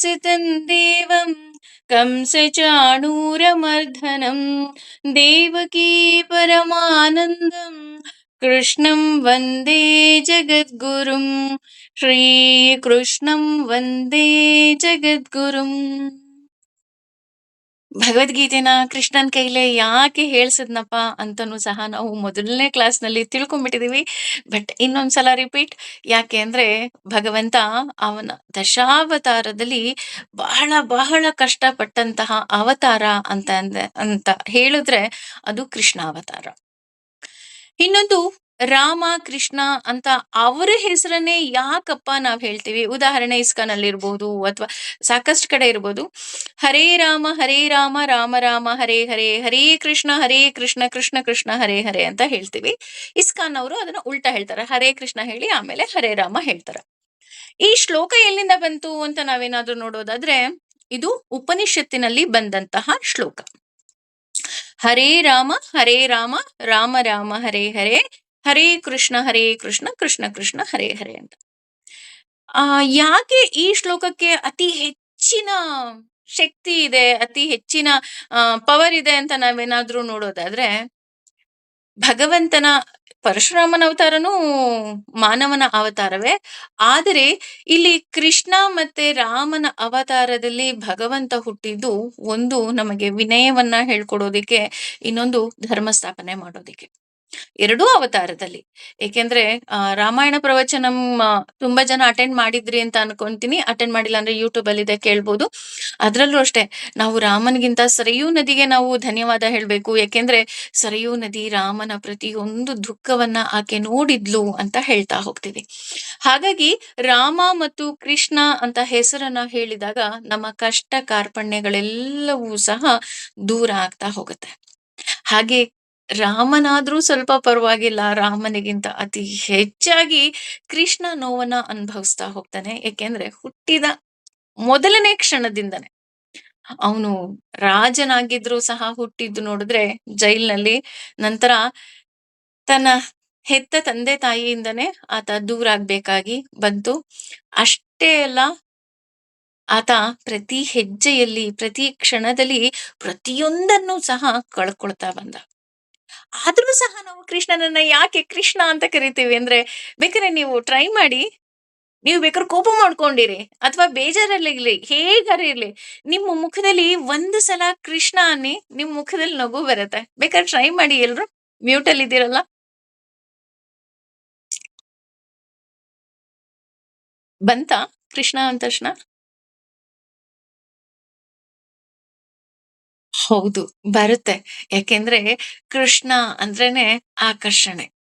ेवं कंसचाणूरमर्धनं देवकी परमानन्दं कृष्णं वन्दे जगद्गुरुम् श्रीकृष्णं वन्दे जगद्गुरुम्। ಭಗವದ್ಗೀತೆನ ಕೃಷ್ಣನ್ ಕೈಲೇ ಯಾಕೆ ಹೇಳ್ಸದ್ನಪ್ಪ ಅಂತನೂ ಸಹ ನಾವು ಮೊದಲನೇ ಕ್ಲಾಸ್ನಲ್ಲಿ ತಿಳ್ಕೊಂಡ್ಬಿಟ್ಟಿದೀವಿ ಬಟ್ ಇನ್ನೊಂದ್ಸಲ ರಿಪೀಟ್, ಯಾಕೆ ಅಂದ್ರೆ ಭಗವಂತ ಅವನ ದಶಾವತಾರದಲ್ಲಿ ಬಹಳ ಬಹಳ ಕಷ್ಟಪಟ್ಟಂತಹ ಅವತಾರ ಅಂತ ಅಂತ ಹೇಳಿದ್ರೆ ಅದು ಕೃಷ್ಣ ಅವತಾರ ಇನ್ನೊಂದು ರಾಮ, ಕೃಷ್ಣ ಅಂತ ಅವರ ಹೆಸರನ್ನೇ ಯಾಕಪ್ಪ ನಾವು ಹೇಳ್ತೀವಿ? ಉದಾಹರಣೆ ಇಸ್ಕಾನ್ ಇರ್ಬೋದು ಅಥವಾ ಸಾಕಷ್ಟು ಕಡೆ ಇರ್ಬೋದು. ಹರೇ ರಾಮ ಹರೇ ರಾಮ ರಾಮ ರಾಮ, ಹರೇ ಹರೇ ಹರೇ ಕೃಷ್ಣ ಹರೇ ಕೃಷ್ಣ ಕೃಷ್ಣ ಕೃಷ್ಣ, ಹರೇ ಹರೇ ಅಂತ ಹೇಳ್ತೀವಿ. ಇಸ್ಕಾನ್ ಅವರು ಅದನ್ನ ಉಲ್ಟಾ ಹೇಳ್ತಾರೆ. ಹರೇ ಕೃಷ್ಣ ಹೇಳಿ ಆಮೇಲೆ ಹರೇ ರಾಮ ಹೇಳ್ತಾರೆ. ಈ ಶ್ಲೋಕ ಎಲ್ಲಿಂದ ಬಂತು ಅಂತ ನಾವೇನಾದ್ರೂ ನೋಡೋದಾದ್ರೆ ಇದು ಉಪನಿಷತ್ತಿನಲ್ಲಿ ಬಂದಂತಹ ಶ್ಲೋಕ. ಹರೇ ರಾಮ ಹರೇ ರಾಮ ರಾಮ ರಾಮ, ಹರೇ ಹರೇ ಹರೇ ಕೃಷ್ಣ ಹರೇ ಕೃಷ್ಣ ಕೃಷ್ಣ ಕೃಷ್ಣ, ಹರೇ ಹರೇ ಅಂತ. ಆ, ಯಾಕೆ ಈ ಶ್ಲೋಕಕ್ಕೆ ಅತಿ ಹೆಚ್ಚಿನ ಶಕ್ತಿ ಇದೆ, ಅತಿ ಹೆಚ್ಚಿನ ಪವರ್ ಇದೆ ಅಂತ ನಾವೇನಾದ್ರೂ ನೋಡೋದಾದ್ರೆ, ಭಗವಂತನ ಪರಶುರಾಮನ ಅವತಾರನೂ ಮಾನವನ ಅವತಾರವೇ. ಆದರೆ ಇಲ್ಲಿ ಕೃಷ್ಣ ಮತ್ತೆ ರಾಮನ ಅವತಾರದಲ್ಲಿ ಭಗವಂತ ಹುಟ್ಟಿದ್ದು ಒಂದು ನಮಗೆ ವಿನಯವನ್ನ ಹೇಳ್ಕೊಡೋದಿಕ್ಕೆ, ಇನ್ನೊಂದು ಧರ್ಮ ಸ್ಥಾಪನೆ ಮಾಡೋದಿಕ್ಕೆ. ಎರಡೂ ಅವತಾರದಲ್ಲಿ. ಏಕೆಂದ್ರೆ ರಾಮಾಯಣ ಪ್ರವಚನಂ ತುಂಬಾ ಜನ ಅಟೆಂಡ್ ಮಾಡಿದ್ರಿ ಅಂತ ಅನ್ಕೊಂತೀನಿ. ಅಟೆಂಡ್ ಮಾಡಿಲ್ಲ ಅಂದ್ರೆ ಯೂಟ್ಯೂಬ್ ಅಲ್ಲಿ ಇದೆ ಕೇಳ್ಬೋದು. ಅದ್ರಲ್ಲೂ ಅಷ್ಟೇ, ನಾವು ರಾಮನ್ಗಿಂತ ಸರಿಯೂ ನದಿಗೆ ನಾವು ಧನ್ಯವಾದ ಹೇಳ್ಬೇಕು. ಯಾಕೆಂದ್ರೆ ಸರಯೂ ನದಿ ರಾಮನ ಪ್ರತಿಯೊಂದು ದುಃಖವನ್ನ ಆಕೆ ನೋಡಿದ್ಲು ಅಂತ ಹೇಳ್ತಾ ಹೋಗ್ತೀವಿ. ಹಾಗಾಗಿ, ರಾಮ ಮತ್ತು ಕೃಷ್ಣ ಅಂತ ಹೆಸರನ್ನ ಹೇಳಿದಾಗ ನಮ್ಮ ಕಷ್ಟ ಕಾರ್ಪಣ್ಯಗಳೆಲ್ಲವೂ ಸಹ ದೂರ ಆಗ್ತಾ ಹೋಗುತ್ತೆ. ಹಾಗೆ ರಾಮನಾದ್ರೂ ಸ್ವಲ್ಪ ಪರವಾಗಿಲ್ಲ, ರಾಮನಿಗಿಂತ ಅತಿ ಹೆಚ್ಚಾಗಿ ಕೃಷ್ಣ ನೋವನ್ನ ಅನುಭವಿಸ್ತಾ ಹೋಗ್ತಾನೆ. ಏಕೆಂದ್ರೆ ಹುಟ್ಟಿದ ಮೊದಲನೇ ಕ್ಷಣದಿಂದನೇ ಅವನು ರಾಜನಾಗಿದ್ರು ಸಹ ಹುಟ್ಟಿದ್ದು ನೋಡಿದ್ರೆ ಜೈಲ್ನಲ್ಲಿ, ನಂತರ ತನ್ನ ಹೆತ್ತ ತಂದೆ ತಾಯಿಯಿಂದನೇ ಆತ ದೂರ ಆಗ್ಬೇಕಾಗಿ ಬಂತು. ಅಷ್ಟೇ ಅಲ್ಲ, ಆತ ಪ್ರತಿ ಹೆಜ್ಜೆಯಲ್ಲಿ, ಪ್ರತಿ ಕ್ಷಣದಲ್ಲಿ ಪ್ರತಿಯೊಂದನ್ನು ಸಹ ಕಳ್ಕೊಳ್ತಾ ಬಂದ. ಆದ್ರೂ ಸಹ ನಾವು ಕೃಷ್ಣನನ್ನ ಯಾಕೆ ಕೃಷ್ಣ ಅಂತ ಕರಿತೀವಿ ಅಂದ್ರೆ, ಬೇಕಾದ್ರೆ ನೀವು ಟ್ರೈ ಮಾಡಿ, ನೀವು ಬೇಕಾದ್ರೆ ಕೋಪ ಮಾಡ್ಕೊಂಡಿರಿ ಅಥವಾ ಬೇಜಾರಲ್ಲಿ ಇರ್ಲಿ ಹೇಗಾರ ಇರ್ಲಿ, ನಿಮ್ಮ ಮುಖದಲ್ಲಿ ಒಂದು ಸಲ ಕೃಷ್ಣ ಅನ್ನಿ ನಿಮ್ ಮುಖದಲ್ಲಿ ನಗು ಬರುತ್ತೆ. ಬೇಕಾದ್ರೆ ಟ್ರೈ ಮಾಡಿ ಎಲ್ರು ಮ್ಯೂಟ್ ಅಲ್ಲಿ ಇದ್ದೀರಲ್ಲ? ಬಂತ ಕೃಷ್ಣ ಅಂತ ತಕ್ಷಣ? ಹೌದು, ಬರುತ್ತೆ. ಯಾಕೆಂದ್ರೆ ಕೃಷ್ಣ ಅಂದ್ರೇನೆ ಆಕರ್ಷಣೆ.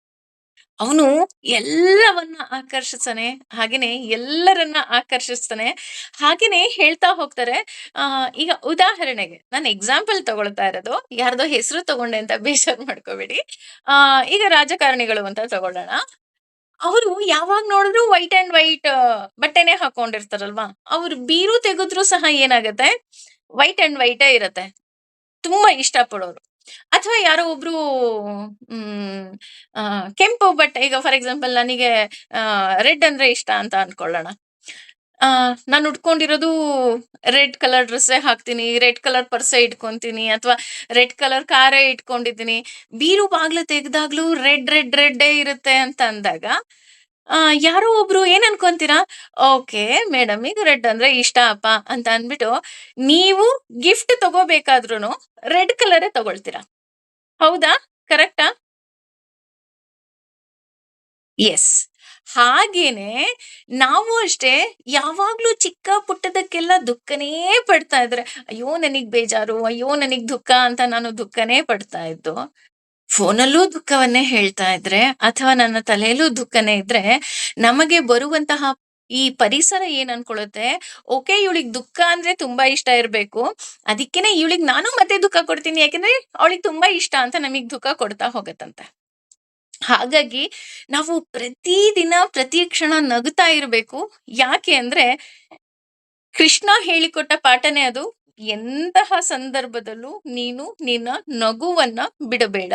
ಅವನು ಎಲ್ಲವನ್ನ ಆಕರ್ಷಿಸ್ತಾನೆ, ಹಾಗೇನೆ ಎಲ್ಲರನ್ನ ಆಕರ್ಷಿಸ್ತಾನೆ. ಹಾಗೇನೆ ಹೇಳ್ತಾ ಹೋಗ್ತಾರೆ, ಆ, ಈಗ ಉದಾಹರಣೆಗೆ ನಾನು ಎಕ್ಸಾಂಪಲ್ ತಗೊಳ್ತಾ ಇರೋದು, ಯಾರ್ದೋ ಹೆಸರು ತಗೊಂಡೆ ಅಂತ ಬೇಜಾರ್ ಮಾಡ್ಕೋಬೇಡಿ. ಆ, ಈಗ ರಾಜಕಾರಣಿಗಳು ಅಂತ ತಗೊಳ್ಳೋಣ. ಅವರು ಯಾವಾಗ ನೋಡಿದ್ರು ವೈಟ್ ಅಂಡ್ ವೈಟ್ ಬಟ್ಟೆನೆ ಹಾಕೊಂಡಿರ್ತಾರಲ್ವಾ? ಅವ್ರು ಬೀರು ತೆಗೆದ್ರು ಸಹ ಏನಾಗತ್ತೆ? ವೈಟ್ ಅಂಡ್ ವೈಟೇ ಇರತ್ತೆ. ತುಂಬಾ ಇಷ್ಟಪಡೋರು. ಅಥವಾ ಯಾರೋ ಒಬ್ರು, ಹ್ಮ್ ಕೆಂಪು ಬಟ್ ಈಗ ಫಾರ್ ಎಕ್ಸಾಂಪಲ್ ನನಗೆ ರೆಡ್ ಅಂದ್ರೆ ಇಷ್ಟ ಅಂತ ಅನ್ಕೊಳ್ಳೋಣ. ಆ, ನಾನು ಉಟ್ಕೊಂಡಿರೋದು ರೆಡ್ ಕಲರ್ ಡ್ರೆಸ್ಸೇ ಹಾಕ್ತೀನಿ, ರೆಡ್ ಕಲರ್ ಪರ್ಸೆ ಇಟ್ಕೊಂತೀನಿ, ಅಥವಾ ರೆಡ್ ಕಲರ್ ಕಾರೇ ಇಟ್ಕೊಂಡಿದ್ದೀನಿ. ಬೀರು ಬಾಗ್ಲು ತೆಗೆದಾಗ್ಲೂ ರೆಡ್ ರೆಡ್, ರೆಡ್ಡೇ ಇರುತ್ತೆ ಅಂತ ಅಂದಾಗ ಆ, ಯಾರೋ ಒಬ್ರು ಏನ್ ಅನ್ಕೊಂತೀರಾ? ಓಕೆ, ಮೇಡಮ್ ಈ ರೆಡ್ ಅಂದ್ರೆ ಇಷ್ಟ ಅಪ್ಪ ಅಂತ ಅಂದ್ಬಿಟ್ಟು ನೀವು ಗಿಫ್ಟ್ ತಗೋಬೇಕಾದ್ರೂ ರೆಡ್ ಕಲರೇ ತಗೊಳ್ತೀರಾ? ಹೌದಾ? ಕರೆಕ್ಟಾ? ಎಸ್. ಹಾಗೇನೆ ನಾವು ಅಷ್ಟೇ ಯಾವಾಗ್ಲೂ ಚಿಕ್ಕ ಪುಟ್ಟದಕ್ಕೆಲ್ಲ ದುಃಖನೇ ಪಡ್ತಾ ಇದ್ರೆ, ಅಯ್ಯೋ, ನನಗ್ ಬೇಜಾರು, ಅಯ್ಯೋ, ನನಗ್ ದುಃಖ ಅಂತ ನಾನು ದುಃಖನೇ ಪಡ್ತಾ ಇದ್ದು. ಫೋನಲ್ಲೂ ದುಃಖವನ್ನೇ ಹೇಳ್ತಾ ಇದ್ರೆ ಅಥವಾ ನನ್ನ ತಲೆಯಲ್ಲೂ ದುಃಖನೇ ಇದ್ರೆ ನಮಗೆ ಬರುವಂತಹ ಈ ಪರಿಸರ ಏನ್ ಅನ್ಕೊಳ್ಳುತ್ತೆ? ಓಕೆ, ಇವಳಿಗೆ ದುಃಖ ಅಂದ್ರೆ ತುಂಬಾ ಇಷ್ಟ ಇರ್ಬೇಕು. ಅದಕ್ಕೇನೆ ಇವಳಿಗೆ ನಾನು ಮತ್ತೆ ದುಃಖ ಕೊಡ್ತೀನಿ, ಯಾಕೆಂದ್ರೆ ಅವಳಿಗೆ ತುಂಬಾ ಇಷ್ಟ ಅಂತ ನಮಗ್ ದುಃಖ ಕೊಡ್ತಾ ಹೋಗತ್ತಂತೆ. ಹಾಗಾಗಿ ನಾವು ಪ್ರತಿದಿನ, ಪ್ರತಿ ಕ್ಷಣ ನಗುತ್ತಾ ಇರ್ಬೇಕು. ಯಾಕೆ ಅಂದ್ರೆ ಕೃಷ್ಣ ಹೇಳಿಕೊಟ್ಟ ಪಾಠನೇ ಅದು. ಎಂತಹ ಸಂದರ್ಭದಲ್ಲೂ ನೀನು ನಿನ್ನ ನಗುವನ್ನ ಬಿಡಬೇಡ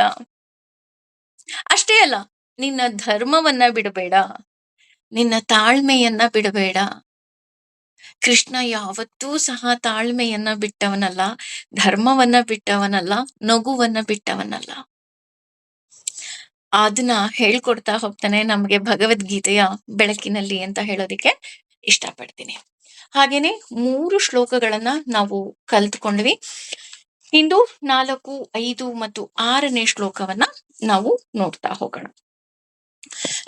ಅಷ್ಟೇ ಅಲ್ಲ ನಿನ್ನ ಧರ್ಮವನ್ನ ಬಿಡಬೇಡ ನಿನ್ನ ತಾಳ್ಮೆಯನ್ನ ಬಿಡಬೇಡ ಕೃಷ್ಣ ಯಾವತ್ತೂ ಸಹ ತಾಳ್ಮೆಯನ್ನ ಬಿಟ್ಟವನಲ್ಲ, ಧರ್ಮವನ್ನ ಬಿಟ್ಟವನಲ್ಲ, ನಗುವನ್ನ ಬಿಟ್ಟವನಲ್ಲ. ಅದನ್ನ ಹೇಳ್ಕೊಡ್ತಾ ಹೋಗ್ತಾನೆ ನಮ್ಗೆ ಭಗವದ್ಗೀತೆಯ ಬೆಳಕಿನಲ್ಲಿ ಅಂತ ಹೇಳೋದಿಕ್ಕೆ ಇಷ್ಟಪಡ್ತೀನಿ. ಹಾಗೇನೆ ಮೂರು ಶ್ಲೋಕಗಳನ್ನ ನಾವು ಕಲ್ತ್ಕೊಂಡ್ವಿ. ಇಂದು 4, 5 ಮತ್ತು ಆರನೇ ಶ್ಲೋಕವನ್ನ ನಾವು ನೋಡ್ತಾ ಹೋಗೋಣ.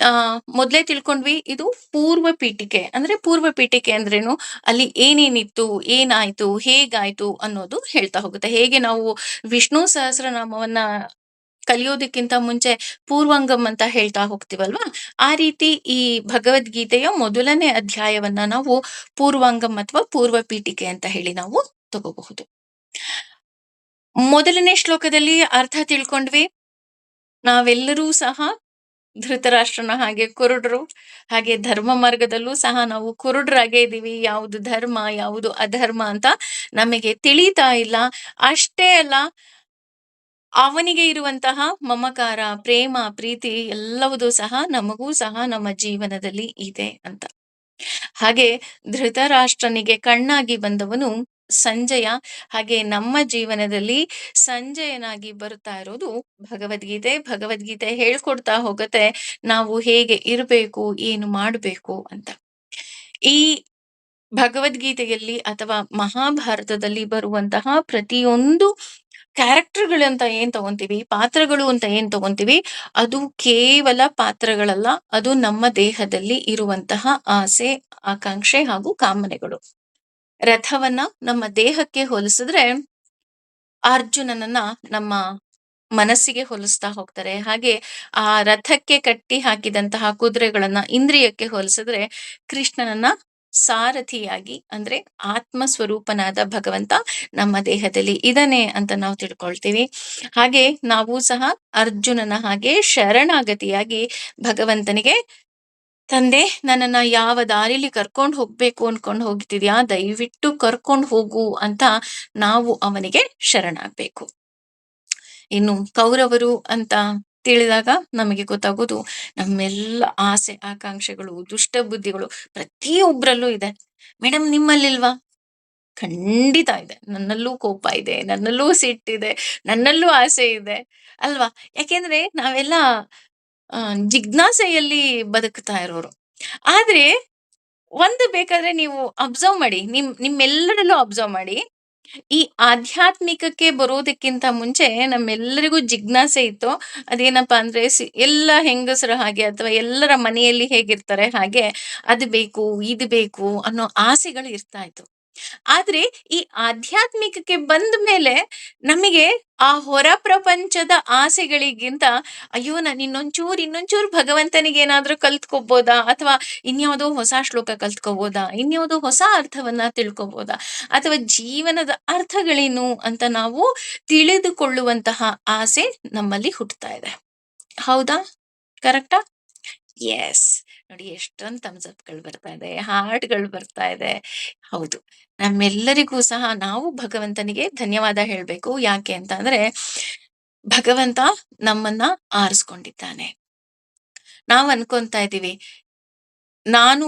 ಆ ಮೊದ್ಲೇ ತಿಳ್ಕೊಂಡ್ವಿ ಇದು ಪೂರ್ವ ಪೀಠಿಕೆ ಅಂದ್ರೆ ಪೂರ್ವ ಪೀಠಿಕೆ ಅಂದ್ರೇನು ಅಲ್ಲಿ ಏನೇನಿತ್ತು ಏನಾಯ್ತು ಹೇಗಾಯ್ತು ಅನ್ನೋದು ಹೇಳ್ತಾ ಹೋಗುತ್ತೆ ಹೇಗೆ ನಾವು ವಿಷ್ಣು ಸಹಸ್ರನಾಮವನ್ನ ಕಲಿಯೋದಕ್ಕಿಂತ ಮುಂಚೆ ಪೂರ್ವಾಂಗಂ ಅಂತ ಹೇಳ್ತಾ ಹೋಗ್ತೀವಲ್ವಾ? ಆ ರೀತಿ ಈ ಭಗವದ್ಗೀತೆಯ ಮೊದಲನೇ ಅಧ್ಯಾಯವನ್ನ ನಾವು ಪೂರ್ವಾಂಗಂ ಅಥವಾ ಪೂರ್ವ ಪೀಠಿಕೆ ಅಂತ ಹೇಳಿ ನಾವು ತಗೋಬಹುದು. ಮೊದಲನೇ ಶ್ಲೋಕದಲ್ಲಿ ಅರ್ಥ ತಿಳ್ಕೊಂಡ್ವಿ. ನಾವೆಲ್ಲರೂ ಸಹ ಧೃತರಾಷ್ಟ್ರನ ಹಾಗೆ ಕುರುಡರು, ಹಾಗೆ ಧರ್ಮ ಮಾರ್ಗದಲ್ಲೂ ಸಹ ನಾವು ಕುರುಡ್ರಾಗೇ ಇದ್ದೀವಿ. ಯಾವುದು ಧರ್ಮ, ಯಾವುದು ಅಧರ್ಮ ಅಂತ ನಮಗೆ ತಿಳಿತಾ ಇಲ್ಲ. ಅಷ್ಟೇ ಅಲ್ಲ ಅವನಿಗೆ ಇರುವಂತಹ ಮಮಕಾರ, ಪ್ರೇಮ, ಪ್ರೀತಿ ಎಲ್ಲವುದೂ ಸಹ ನಮಗೂ ಸಹ ನಮ್ಮ ಜೀವನದಲ್ಲಿ ಇದೆ ಅಂತ. ಹಾಗೆ ಧೃತರಾಷ್ಟ್ರನಿಗೆ ಕಣ್ಣಾಗಿ ಬಂದವನು ಸಂಜಯ. ಹಾಗೆ ನಮ್ಮ ಜೀವನದಲ್ಲಿ ಸಂಜಯನಾಗಿ ಬರುತ್ತಾ ಇರೋದು ಭಗವದ್ಗೀತೆ. ಭಗವದ್ಗೀತೆ ಹೇಳ್ಕೊಡ್ತಾ ಹೋಗತ್ತೆ, ನಾವು ಹೇಗೆ ಇರಬೇಕು, ಏನು ಮಾಡಬೇಕು ಅಂತ. ಈ ಭಗವದ್ಗೀತೆಯಲ್ಲಿ ಅಥವಾ ಮಹಾಭಾರತದಲ್ಲಿ ಬರುವಂತಹ ಪ್ರತಿಯೊಂದು ಕ್ಯಾರೆಕ್ಟರ್ಗಳು ಅಂತ ಏನ್ ತಗೊಂತೀವಿ? ಪಾತ್ರಗಳು ಅಂತ ಏನ್ ತಗೊಂತೀವಿ? ಅದು ಕೇವಲ ಪಾತ್ರಗಳಲ್ಲ, ಅದು ನಮ್ಮ ದೇಹದಲ್ಲಿ ಇರುವಂತಹ ಆಸೆ, ಆಕಾಂಕ್ಷೆ ಹಾಗೂ ಕಾಮನೆಗಳು. ರಥವನ್ನ ನಮ್ಮ ದೇಹಕ್ಕೆ ಹೋಲಿಸಿದ್ರೆ ಅರ್ಜುನನನ್ನ ನಮ್ಮ ಮನಸ್ಸಿಗೆ ಹೋಲಿಸ್ತಾ ಹೋಗ್ತಾರೆ. ಹಾಗೆ ಆ ರಥಕ್ಕೆ ಕಟ್ಟಿ ಹಾಕಿದಂತಹ ಕುದುರೆಗಳನ್ನ ಇಂದ್ರಿಯಕ್ಕೆ ಹೋಲಿಸಿದ್ರೆ ಕೃಷ್ಣನನ್ನ ಸಾರಥಿಯಾಗಿ, ಅಂದ್ರೆ ಆತ್ಮ ಸ್ವರೂಪನಾದ ಭಗವಂತ ನಮ್ಮ ದೇಹದಲ್ಲಿ ಇದಾನೆ ಅಂತ ನಾವು ತಿಳ್ಕೊಳ್ತೀವಿ. ಹಾಗೆ ನಾವು ಸಹ ಅರ್ಜುನನ ಹಾಗೆ ಶರಣಾಗತಿಯಾಗಿ ಭಗವಂತನಿಗೆ, ತಂದೆ, ನನ್ನನ್ನ ಯಾವ ದಾರಿಲಿ ಕರ್ಕೊಂಡು ಹೋಗ್ಬೇಕು ಅನ್ಕೊಂಡು ಹೋಗ್ತಿದ್ಯಾ? ದಯವಿಟ್ಟು ಕರ್ಕೊಂಡು ಹೋಗು ಅಂತ ನಾವು ಅವನಿಗೆ ಶರಣಾಗ್ಬೇಕು. ಇನ್ನು ಕೌರವರು ಅಂತ ತಿಳಿದಾಗ ನಮಗೆ ಗೊತ್ತಾಗೋದು ನಮ್ಮೆಲ್ಲ ಆಸೆ, ಆಕಾಂಕ್ಷೆಗಳು, ದುಷ್ಟ ಬುದ್ಧಿಗಳು ಪ್ರತಿಯೊಬ್ಬರಲ್ಲೂ ಇದೆ. ಮೇಡಮ್ ನಿಮ್ಮಲ್ಲಿಲ್ವಾ? ಖಂಡಿತ ಇದೆ. ನನ್ನಲ್ಲೂ ಕೋಪ ಇದೆ, ನನ್ನಲ್ಲೂ ಸಿಟ್ಟಿದೆ, ನನ್ನಲ್ಲೂ ಆಸೆ ಇದೆ ಅಲ್ವಾ? ಯಾಕೆಂದ್ರೆ ನಾವೆಲ್ಲ ಜಿಜ್ಞಾಸೆಯಲ್ಲಿ ಬದುಕ್ತಾ ಇರೋರು. ಆದ್ರೆ, ಒಂದು ಬೇಕಾದ್ರೆ ನೀವು ಅಬ್ಸರ್ವ್ ಮಾಡಿ, ನಿಮ್, ನಿಮ್ಮೆಲ್ಲರಲ್ಲೂ ಅಬ್ಸರ್ವ್ ಮಾಡಿ ಈ ಆಧ್ಯಾತ್ಮಿಕಕ್ಕೆ ಬರೋದಕ್ಕಿಂತ ಮುಂಚೆ ನಮ್ಮೆಲ್ಲರಿಗೂ ಜಿಜ್ಞಾಸೆ ಇತ್ತು. ಅದೇನಪ್ಪಾ ಅಂದ್ರೆ ಎಲ್ಲ ಹೆಂಗಸರ ಹಾಗೆ ಅಥವಾ ಎಲ್ಲರ ಮನೆಯಲ್ಲಿ ಹೇಗಿರ್ತಾರೆ ಹಾಗೆ ಅದು ಬೇಕು, ಇದು ಬೇಕು ಅನ್ನೋ ಆಸೆಗಳು ಇರ್ತಾ ಇತ್ತು. ಆದ್ರೆ ಈ ಆಧ್ಯಾತ್ಮಿಕಕ್ಕೆ ಬಂದ ಮೇಲೆ ನಮಗೆ ಆ ಹೊರ ಪ್ರಪಂಚದ ಆಸೆಗಳಿಗಿಂತ, ಅಯ್ಯೋ, ನಾನು ಇನ್ನೊಂಚೂರು ಇನ್ನೊಂಚೂರು ಭಗವಂತನಿಗೆ ಏನಾದರೂ ಕಲ್ತ್ಕೋಬೋದಾ? ಅಥವಾ ಇನ್ಯಾವುದೋ ಹೊಸ ಶ್ಲೋಕ ಕಲ್ತ್ಕೋಬೋದಾ? ಇನ್ಯಾವುದೋ ಹೊಸ ಅರ್ಥವನ್ನ ತಿಳ್ಕೊಬೋದಾ? ಅಥವಾ ಜೀವನದ ಅರ್ಥಗಳೇನು ಅಂತ ನಾವು ತಿಳಿದುಕೊಳ್ಳುವಂತಹ ಆಸೆ ನಮ್ಮಲ್ಲಿ ಹುಟ್ಟುತ್ತಾ ಇದೆ. ಹೌದಾ? ಕರೆಕ್ಟಾ? ಎಸ್ ನೋಡಿ ಎಷ್ಟೊಂದು ಥಮ್ಸ್ ಅಪ್ಗಳು ಬರ್ತಾ ಇದೆ, ಹಾರ್ಟ್ಗಳು ಬರ್ತಾ ಇದೆ. ಹೌದು, ನಮ್ಮೆಲ್ಲರಿಗೂ ಸಹ ನಾವು ಭಗವಂತನಿಗೆ ಧನ್ಯವಾದ ಹೇಳ್ಬೇಕು. ಯಾಕೆ ಅಂತ ಅಂದ್ರೆ, ಭಗವಂತ ನಮ್ಮನ್ನ ಆರಿಸ್ಕೊಂಡಿದ್ದಾನೆ. ನಾವು ಅನ್ಕೊಂತಾ ಇದ್ದೀವಿ, ನಾನು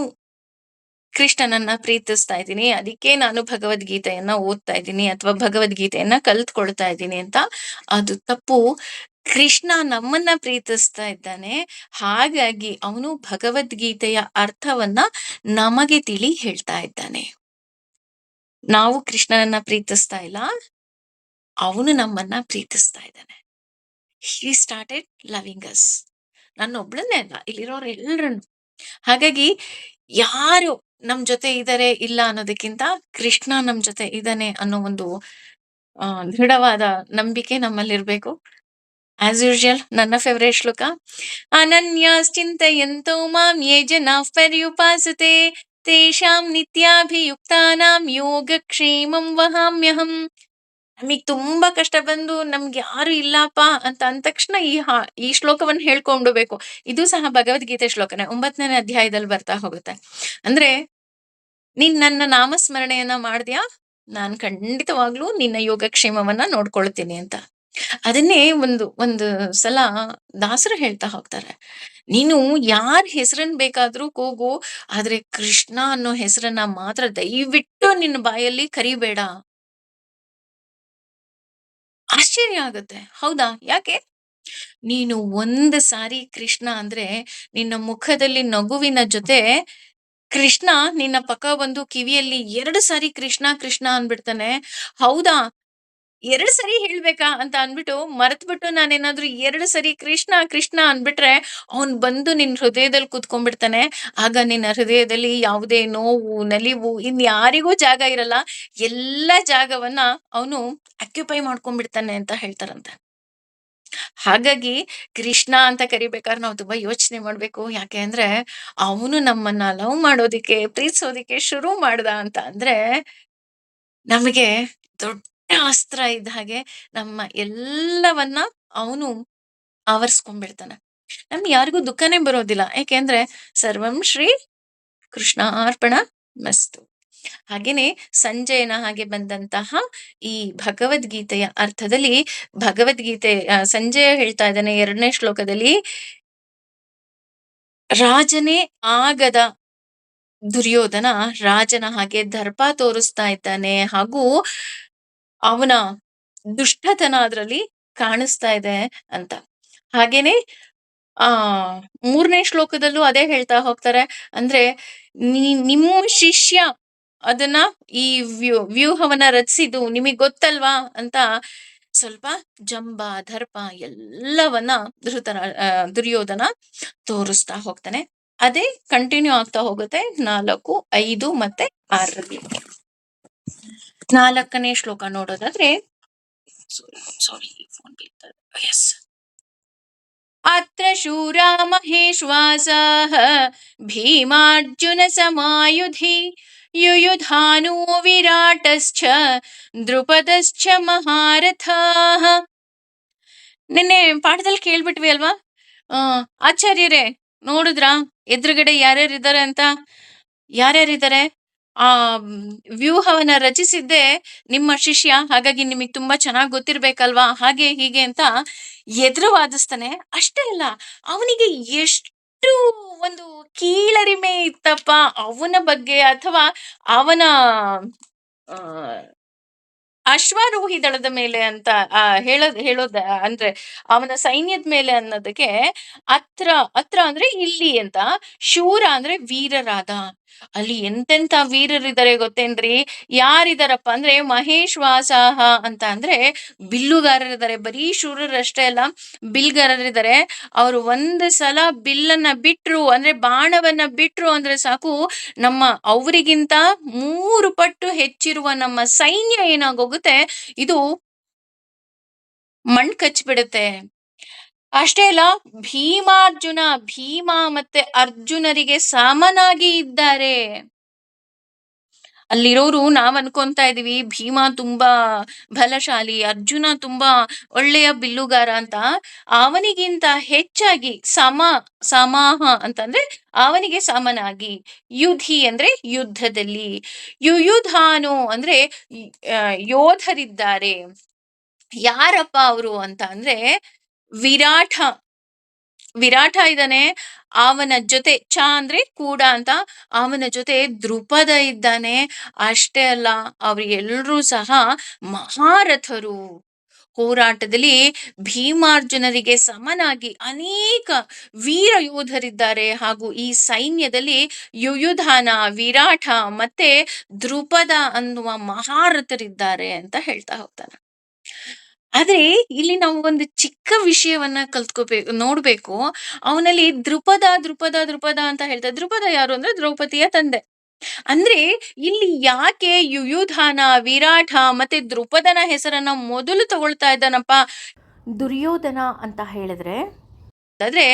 ಕೃಷ್ಣನನ್ನ ಪ್ರೀತಿಸ್ತಾ ಇದ್ದೀನಿ, ಅದಕ್ಕೆ ನಾನು ಭಗವದ್ಗೀತೆಯನ್ನ ಓದ್ತಾ ಇದ್ದೀನಿ ಅಥವಾ ಭಗವದ್ಗೀತೆಯನ್ನ ಕಲ್ತ್ಕೊಳ್ತಾ ಇದ್ದೀನಿ ಅಂತ ಅದು ತಪ್ಪು. ಕೃಷ್ಣ ನಮ್ಮನ್ನ ಪ್ರೀತಿಸ್ತಾ ಇದ್ದಾನೆ. ಹಾಗಾಗಿ ಅವನು ಭಗವದ್ಗೀತೆಯ ಅರ್ಥವನ್ನ ನಮಗೆ ತಿಳಿ ಹೇಳ್ತಾ ಇದ್ದಾನೆ. ನಾವು ಕೃಷ್ಣನನ್ನ ಪ್ರೀತಿಸ್ತಾ ಇಲ್ಲ. ಅವನು ನಮ್ಮನ್ನ ಪ್ರೀತಿಸ್ತಾ ಇದ್ದಾನೆ. ಹಿ ಸ್ಟಾರ್ಟೆಡ್ ಲವಿಂಗ್ ಅಸ್ ನನ್ನೊಬ್ಳನ್ನೇ ಅಲ್ಲ, ಇಲ್ಲಿರೋರು ಎಲ್ಲರನ್ನು ಹಾಗಾಗಿ ಯಾರು ನಮ್ ಜೊತೆ ಇದಾರೆ ಇಲ್ಲ ಅನ್ನೋದಕ್ಕಿಂತ ಕೃಷ್ಣ ನಮ್ ಜೊತೆ ಇದ್ದಾನೆ ಅನ್ನೋ ಒಂದು ದೃಢವಾದ ನಂಬಿಕೆ ನಮ್ಮಲ್ಲಿರ್ಬೇಕು. ಆಸ್ ಯೂಶುವಲ್ ನನ್ನ ಫೇವ್ರೇಟ್ ಶ್ಲೋಕ. ಅನನ್ಯಾಶ್ಚಿಂತಯಂತೋ ಮಾಂ ಯೇ ಜನಾ ಪರ್ಯುಪಾಸತೆ. ತೇಷಾಂ ನಿತ್ಯಾಭಿಯುಕ್ತಾನಾಂ ಯೋಗಕ್ಷೇಮಂ ವಹಾಮ್ಯಹಂ. ನಮಗ್ ತುಂಬಾ ಕಷ್ಟ ಬಂದು ನಮ್ಗೆ ಯಾರು ಇಲ್ಲಪ್ಪ ಅಂತ ಅಂದ ತಕ್ಷಣ ಈ ಹಾ, ಈ ಶ್ಲೋಕವನ್ನು ಬೇಕು ಇದು ಸಹ ಭಗವದ್ಗೀತೆ ಶ್ಲೋಕನೇ. ಒಂಬತ್ತನೇ ಅಧ್ಯಾಯದಲ್ಲಿ ಬರ್ತಾ ಹೋಗುತ್ತೆ. ಅಂದ್ರೆ, ನೀನ್ ನನ್ನ ನಾಮಸ್ಮರಣೆಯನ್ನ ಮಾಡ್ದ್ಯಾ? ನಾನ್ ಖಂಡಿತವಾಗ್ಲೂ ನಿನ್ನ ಯೋಗಕ್ಷೇಮವನ್ನ ನೋಡ್ಕೊಳ್ತೀನಿ ಅಂತ. ಅದನ್ನೇ ಒಂದು ಒಂದು ಸಲ ದಾಸರು ಹೇಳ್ತಾ ಹೋಗ್ತಾರೆ. ನೀನು ಯಾರ್ ಹೆಸರನ್ನ ಬೇಕಾದ್ರೂ ಕೂಗು, ಆದ್ರೆ ಕೃಷ್ಣ ಅನ್ನೋ ಹೆಸರನ್ನ ಮಾತ್ರ ದಯವಿಟ್ಟು ನಿನ್ನ ಬಾಯಲ್ಲಿ ಕರಿಬೇಡ. ಆಶ್ಚರ್ಯ ಆಗುತ್ತೆ. ಹೌದಾ? ಯಾಕೆ? ನೀನು ಒಂದು ಸಾರಿ ಕೃಷ್ಣ ಅಂದ್ರೆ ನಿನ್ನ ಮುಖದಲ್ಲಿ ನಗುವಿನ ಜೊತೆ ಕೃಷ್ಣ ನಿನ್ನ ಪಕ್ಕ ಬಂದು ಕಿವಿಯಲ್ಲಿ ಎರಡು ಸಾರಿ ಕೃಷ್ಣ, ಕೃಷ್ಣ ಅಂದ್ಬಿಡ್ತಾನೆ. ಹೌದಾ? 2 ಸರಿ ಹೇಳ್ಬೇಕಾ ಅಂತ ಅಂದ್ಬಿಟ್ಟು ಮರೆತುಬಿಟ್ಟು ನಾನೇನಾದ್ರೂ ಎರಡು ಸರಿ ಕೃಷ್ಣ, ಕೃಷ್ಣ ಅನ್ಬಿಟ್ರೆ ಅವನ್ ಬಂದು ನಿನ್ ಹೃದಯದಲ್ಲಿ ಕೂತ್ಕೊಂಡ್ಬಿಡ್ತಾನೆ. ಆಗ ನಿನ್ನ ಹೃದಯದಲ್ಲಿ ಯಾವುದೇ ನೋವು, ನಲಿವು ಇನ್ ಯಾರಿಗೂ ಜಾಗ ಇರಲ್ಲ. ಎಲ್ಲ ಜಾಗವನ್ನ ಅವನು ಆಕ್ಯುಪೈ ಮಾಡ್ಕೊಂಡ್ಬಿಡ್ತಾನೆ ಅಂತ ಹೇಳ್ತಾರಂತೆ. ಹಾಗಾಗಿ ಕೃಷ್ಣ ಅಂತ ಕರಿಬೇಕಾದ್ರೆ ನಾವು ತುಂಬಾ ಯೋಚನೆ ಮಾಡ್ಬೇಕು. ಯಾಕೆ ಅಂದ್ರೆ ಅವನು ನಮ್ಮನ್ನ ಲವ್ ಮಾಡೋದಿಕ್ಕೆ, ಪ್ರೀತಿಸೋದಿಕ್ಕೆ ಶುರು ಮಾಡ್ದ ಅಂತ ಅಂದ್ರೆ ನಮಗೆ ದೊಡ್ಡ ಅಸ್ತ್ರ ಇದ್ದ ಹಾಗೆ ನಮ್ಮ ಎಲ್ಲವನ್ನ ಅವನು ಆವರಿಸ್ಕೊಂಡ್ಬಿಡ್ತಾನೆ. ನಮ್ಗೆ ಯಾರಿಗೂ ದುಃಖನೇ ಬರೋದಿಲ್ಲ. ಯಾಕೆಂದ್ರೆ ಸರ್ವಂ ಶ್ರೀ ಕೃಷ್ಣಾರ್ಪಣ ಮಸ್ತು. ಹಾಗೇನೆ ಸಂಜಯನ ಹಾಗೆ ಬಂದಂತಹ ಈ ಭಗವದ್ಗೀತೆಯ ಅರ್ಥದಲ್ಲಿ ಭಗವದ್ಗೀತೆ ಸಂಜಯ ಹೇಳ್ತಾ ಇದ್ದಾನೆ ಎರಡನೇ ಶ್ಲೋಕದಲ್ಲಿ, ರಾಜನೇ ಆಗದ ದುರ್ಯೋಧನ ರಾಜನ ಹಾಗೆ ದರ್ಪ ತೋರಿಸ್ತಾ ಇದ್ದಾನೆ ಹಾಗೂ ಅವನ ದುಷ್ಟತನ ಅದರಲ್ಲಿ ಕಾಣಿಸ್ತಾ ಇದೆ ಅಂತ. ಹಾಗೇನೆ ಆ ಮೂರನೇ ಶ್ಲೋಕದಲ್ಲೂ ಅದೇ ಹೇಳ್ತಾ ಹೋಗ್ತಾರೆ. ಅಂದ್ರೆ ನಿಮ್ಮ ಶಿಷ್ಯ ಅದನ್ನ ಈ ವ್ಯೂ ವ್ಯೂಹವನ್ನ ರಚಿಸಿದ್ದು ನಿಮಗ್ ಗೊತ್ತಲ್ವಾ ಅಂತ ಸ್ವಲ್ಪ ಜಂಬ, ದರ್ಪ ಎಲ್ಲವನ್ನ ಧೃತ ದುರ್ಯೋಧನ ತೋರಿಸ್ತಾ ಹೋಗ್ತಾನೆ. ಅದೇ ಕಂಟಿನ್ಯೂ ಆಗ್ತಾ ಹೋಗುತ್ತೆ 4, 5 ಮತ್ತೆ 6ರಲ್ಲಿ. 4ನೇ ಶ್ಲೋಕ ನೋಡೋದಾದ್ರೆ ಸಾರಿ, ಫೋನ್ ಮಹೇಶ್ವಾಸಾಃ ಭೀಮಾರ್ಜುನ ಸಮಾಯುಧಿ ಯುಯುಧಾನೋ ವಿರಾಟಶ್ಚ ದ್ರುಪದಶ್ಚ ಮಹಾರಥಾಹ ನಿನ್ನೆ ಪಾಠದಲ್ಲಿ ಕೇಳ್ಬಿಟ್ವಿ ಅಲ್ವಾ? ಆಚಾರ್ಯರೇ ನೋಡಿದ್ರಾ ಎದುರುಗಡೆ ಯಾರ್ಯಾರಿದ್ದಾರೆ ಅಂತ? ಯಾರ್ಯಾರಿದ್ದಾರೆ? ಆ ವ್ಯೂಹವನ್ನ ರಚಿಸಿದ್ದೆ ನಿಮ್ಮ ಶಿಷ್ಯ. ಹಾಗಾಗಿ ನಿಮಗೆ ತುಂಬಾ ಚೆನ್ನಾಗಿ ಗೊತ್ತಿರ್ಬೇಕಲ್ವಾ? ಹಾಗೆ ಹೀಗೆ ಅಂತ ಎದುರು ವಾದಿಸ್ತಾನೆ. ಅಷ್ಟೇ ಅಲ್ಲ, ಅವನಿಗೆ ಎಷ್ಟು ಒಂದು ಕೀಳರಿಮೆ ಇತ್ತಪ್ಪ ಅವನ ಬಗ್ಗೆ ಅಥವಾ ಅವನ ಅಶ್ವಾರೋಹಿ ದಳದ ಮೇಲೆ ಅಂತ ಹೇಳೋದ್ ಹೇಳೋದ, ಅಂದ್ರೆ ಅವನ ಸೈನ್ಯದ ಮೇಲೆ ಅನ್ನೋದಕ್ಕೆ ಅತ್ರ ಅತ್ರ ಅಂದ್ರೆ ಇಲ್ಲಿ ಅಂತ ಶೂರ ಅಂದ್ರೆ ವೀರರಾದ ಅಲ್ಲಿ ಎಂತೆಂತ ವೀರರಿದ್ದಾರೆ ಗೊತ್ತೇನ್ರಿ ಯಾರಿದಾರಪ್ಪ ಅಂದ್ರೆ ಮಹೇಶ್ ವಾಸಾಹ ಅಂತ ಅಂದ್ರೆ ಬಿಲ್ಲುಗಾರರಿದ್ದಾರೆ, ಬರೀ ಶೂರರಷ್ಟೇ ಅಲ್ಲ, ಬಿಲ್ಗಾರರಿದ್ದಾರೆ ಅವರು ಒಂದು ಸಲ ಬಿಲ್ಲನ್ನ ಬಿಟ್ರು ಅಂದ್ರೆ ಬಾಣವನ್ನ ಬಿಟ್ರು ಅಂದ್ರೆ ಸಾಕು, ನಮ್ಮ ಅವರಿಗಿಂತ ಮೂರು ಪಟ್ಟು ಹೆಚ್ಚಿರುವ ನಮ್ಮ ಸೈನ್ಯ ಏನಾಗೋಗುತ್ತೆ, ಇದು ಮಣ್ ಕಚ್ಬಿಡುತ್ತೆ. ಅಷ್ಟೇ ಅಲ್ಲ ಭೀಮಾರ್ಜುನ ಭೀಮ ಮತ್ತೆ ಅರ್ಜುನರಿಗೆ ಸಮನಾಗಿ ಇದ್ದಾರೆ. ಅಲ್ಲಿರೋರು ನಾವ್ ಅನ್ಕೊಂತಾ ಇದೀವಿ ಭೀಮ ತುಂಬಾ ಬಲಶಾಲಿ, ಅರ್ಜುನ ತುಂಬಾ ಒಳ್ಳೆಯ ಬಿಲ್ಲುಗಾರ ಅಂತ. ಅವನಿಗಿಂತ ಹೆಚ್ಚಾಗಿ ಸಮ ಸಮಾಹ ಅಂತಂದ್ರೆ ಅವನಿಗೆ ಸಮನಾಗಿ ಯುಧಿ ಅಂದ್ರೆ ಯುದ್ಧದಲ್ಲಿ ಯುಯುಧಾನು ಅಂದ್ರೆ ಯೋಧರಿದ್ದಾರೆ. ಯಾರಪ್ಪ ಅವರು ಅಂತ ಅಂದ್ರೆ ವಿರಾಟ ವಿರಾಟ ಇದ್ದಾನೆ. ಅವನ ಜೊತೆ ಚ ಅಂದ್ರೆ ಕೂಡ ಅಂತ ಅವನ ಜೊತೆ ದೃಪದ ಇದ್ದಾನೆ. ಅಷ್ಟೇ ಅಲ್ಲ ಅವರೆಲ್ಲರೂ ಸಹ ಮಹಾರಥರು. ಹೋರಾಟದಲ್ಲಿ ಭೀಮಾರ್ಜುನರಿಗೆ ಸಮನಾಗಿ ಅನೇಕ ವೀರ ಯೋಧರಿದ್ದಾರೆ ಹಾಗೂ ಈ ಸೈನ್ಯದಲ್ಲಿ ಯುಯುಧಾನ, ವಿರಾಟ ಮತ್ತೆ ದೃಪದ ಅನ್ನುವ ಮಹಾರಥರಿದ್ದಾರೆ ಅಂತ ಹೇಳ್ತಾ ಹೋಗ್ತಾನೆ. ಆದ್ರೆ ಇಲ್ಲಿ ನಾವು ಒಂದು ಚಿಕ್ಕ ವಿಷಯವನ್ನ ಕಲ್ತ್ಕೋಬೇಕು ನೋಡ್ಬೇಕು. ಅವನಲ್ಲಿ ದ್ರುಪದ, ದ್ರುಪದ, ದ್ರುಪದ ಅಂತ ಹೇಳ್ತಾರೆ. ದ್ರುಪದ ಯಾರು ಅಂದ್ರೆ ದ್ರೌಪದಿಯ ತಂದೆ. ಅಂದ್ರೆ ಇಲ್ಲಿ ಯಾಕೆ ಯುಯುಧಾನ, ವಿರಾಟ ಮತ್ತೆ ದ್ರುಪದನ ಹೆಸರನ್ನ ಮೊದಲು ತಗೊಳ್ತಾ ಇದ್ದಾನಪ್ಪ ದುರ್ಯೋಧನ ಅಂತ ಹೇಳಿದ್ರೆ ಆದ್ರೆ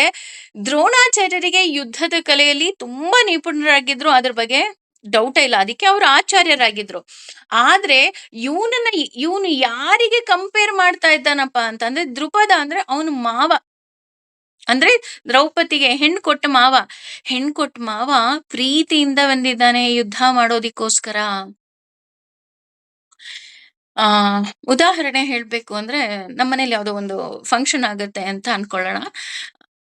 ದ್ರೋಣಾಚಾರ್ಯರಿಗೆ ಯುದ್ಧದ ಕಲೆಯಲ್ಲಿ ತುಂಬಾ ನಿಪುಣರಾಗಿದ್ರು. ಅದ್ರ ಬಗ್ಗೆ ಡೌಟೇ ಇಲ್ಲ. ಅದಕ್ಕೆ ಅವರು ಆಚಾರ್ಯರಾಗಿದ್ರು. ಆದ್ರೆ ಇವನನ್ನ ಇವನು ಯಾರಿಗೆ ಕಂಪೇರ್ ಮಾಡ್ತಾ ಇದ್ದಾನಪ್ಪ ಅಂತಂದ್ರೆ ದೃಪದ ಅಂದ್ರೆ ಅವನು ಮಾವ. ಅಂದ್ರೆ ದ್ರೌಪದಿಗೆ ಹೆಣ್ಣು ಕೊಟ್ಟ ಮಾವ. ಹೆಣ್ಣು ಕೊಟ್ಟ ಮಾವ ಪ್ರೀತಿಯಿಂದ ಬಂದಿದ್ದಾನೆ ಯುದ್ಧ ಮಾಡೋದಿಕ್ಕೋಸ್ಕರ. ಆ, ಉದಾಹರಣೆ ಹೇಳ್ಬೇಕು ಅಂದ್ರೆ ನಮ್ಮನೇಲಿ ಯಾವುದೋ ಒಂದು ಫಂಕ್ಷನ್ ಆಗುತ್ತೆ ಅಂತ ಅನ್ಕೊಳ್ಳೋಣ.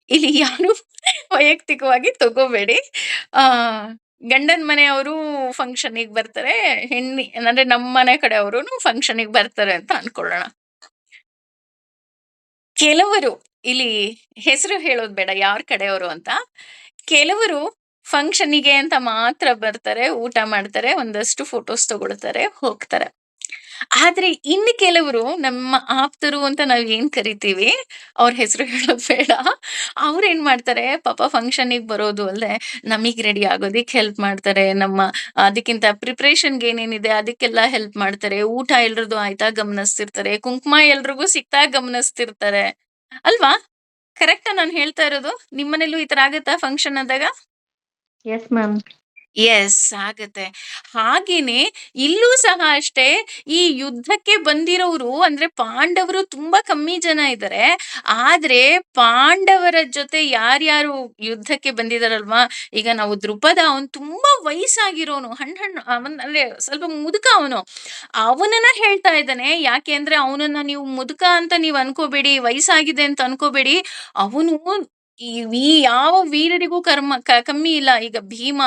ಇಲ್ಲಿ ಯಾರು ವೈಯಕ್ತಿಕವಾಗಿ ತಗೋಬೇಡಿ. ಆ ಗಂಡನ್ ಮನೆಯವರು ಫಂಕ್ಷನಿಗೆ ಬರ್ತಾರೆ. ಹೆಣ್ಣಿ ಅಂದ್ರೆ ನಮ್ಮ ಮನೆ ಕಡೆಯವರು ಫಂಕ್ಷನಿಗೆ ಬರ್ತಾರೆ ಅಂತ ಅನ್ಕೊಳ್ಳೋಣ. ಕೆಲವರು ಇಲ್ಲಿ ಹೆಸರು ಹೇಳೋದು ಬೇಡ ಯಾರ ಕಡೆಯವರು ಅಂತ. ಕೆಲವರು ಫಂಕ್ಷನ್ನಿಗೆ ಅಂತ ಮಾತ್ರ ಬರ್ತಾರೆ, ಊಟ ಮಾಡ್ತಾರೆ, ಒಂದಷ್ಟು ಫೋಟೋಸ್ ತಗೊಳ್ತಾರೆ, ಹೋಗ್ತಾರೆ. ಆದ್ರೆ ಇನ್ನು ಕೆಲವರು ನಮ್ಮ ಆಪ್ತರು ಅಂತ ನಾವ್ ಏನ್ ಕರಿತೀವಿ, ಅವ್ರ ಹೆಸರು ಹೇಳೋ ಬೇಡ. ಅವ್ರೇನ್ ಮಾಡ್ತಾರೆ ಪಾಪ ಗೆ ಬರೋದು ಅಲ್ಲದೆ ನಮಗ್ ರೆಡಿ ಆಗೋದಿಕ್ ಹೆಲ್ಪ್ ಮಾಡ್ತಾರೆ. ನಮ್ಮ ಅದಕ್ಕಿಂತ ಪ್ರಿಪರೇಷನ್‌ಗೆ ಏನೇನಿದೆ ಅದಕ್ಕೆಲ್ಲ ಹೆಲ್ಪ್ ಮಾಡ್ತಾರೆ. ಊಟ ಎಲ್ರದ್ದು ಆಯ್ತಾ ಗಮನಿಸ್ತಿರ್ತಾರೆ. ಕುಂಕುಮ ಎಲ್ರಿಗೂ ಸಿಕ್ತಾ ಗಮನಿಸ್ತಿರ್ತಾರೆ. ಅಲ್ವಾ? ಕರೆಕ್ಟಾ ನಾನು ಹೇಳ್ತಾ ಇರೋದು? ನಿಮ್ಮನೇಲೂ ಈ ತರ ಆಗತ್ತಾ ಫಂಕ್ಷನ್ ಆದಾಗ? Yes ma'am. ಯೆಸ್ ಆಗತ್ತೆ. ಹಾಗೇನೆ ಇಲ್ಲೂ ಸಹ ಅಷ್ಟೇ ಈ ಯುದ್ಧಕ್ಕೆ ಬಂದಿರೋರು ಅಂದ್ರೆ ಪಾಂಡವರು ತುಂಬಾ ಕಮ್ಮಿ ಜನ ಇದ್ದಾರೆ. ಆದ್ರೆ ಪಾಂಡವರ ಜೊತೆ ಯಾರ್ಯಾರು ಯುದ್ಧಕ್ಕೆ ಬಂದಿದಾರಲ್ವಾ, ಈಗ ನಾವು ದೃಪದ ಅವನು ತುಂಬಾ ವಯಸ್ಸಾಗಿರೋನು. ಹಣ್ ಹಣ್ಣು ಅವನ್ ಸ್ವಲ್ಪ ಮುದುಕ ಅವನು. ಅವನನ್ನ ಹೇಳ್ತಾ ಇದ್ದಾನೆ. ಯಾಕೆ ಅಂದ್ರೆ ಅವನನ್ನ ನೀವು ಮುದುಕ ಅಂತ ನೀವ್ ಅನ್ಕೋಬೇಡಿ, ವಯಸ್ಸಾಗಿದೆ ಅಂತ ಅನ್ಕೋಬೇಡಿ. ಅವನು ಈ ಈ ಯಾವ ವೀರರಿಗೂ ಕರ್ಮ ಕಮ್ಮಿ ಇಲ್ಲ. ಈಗ ಭೀಮ,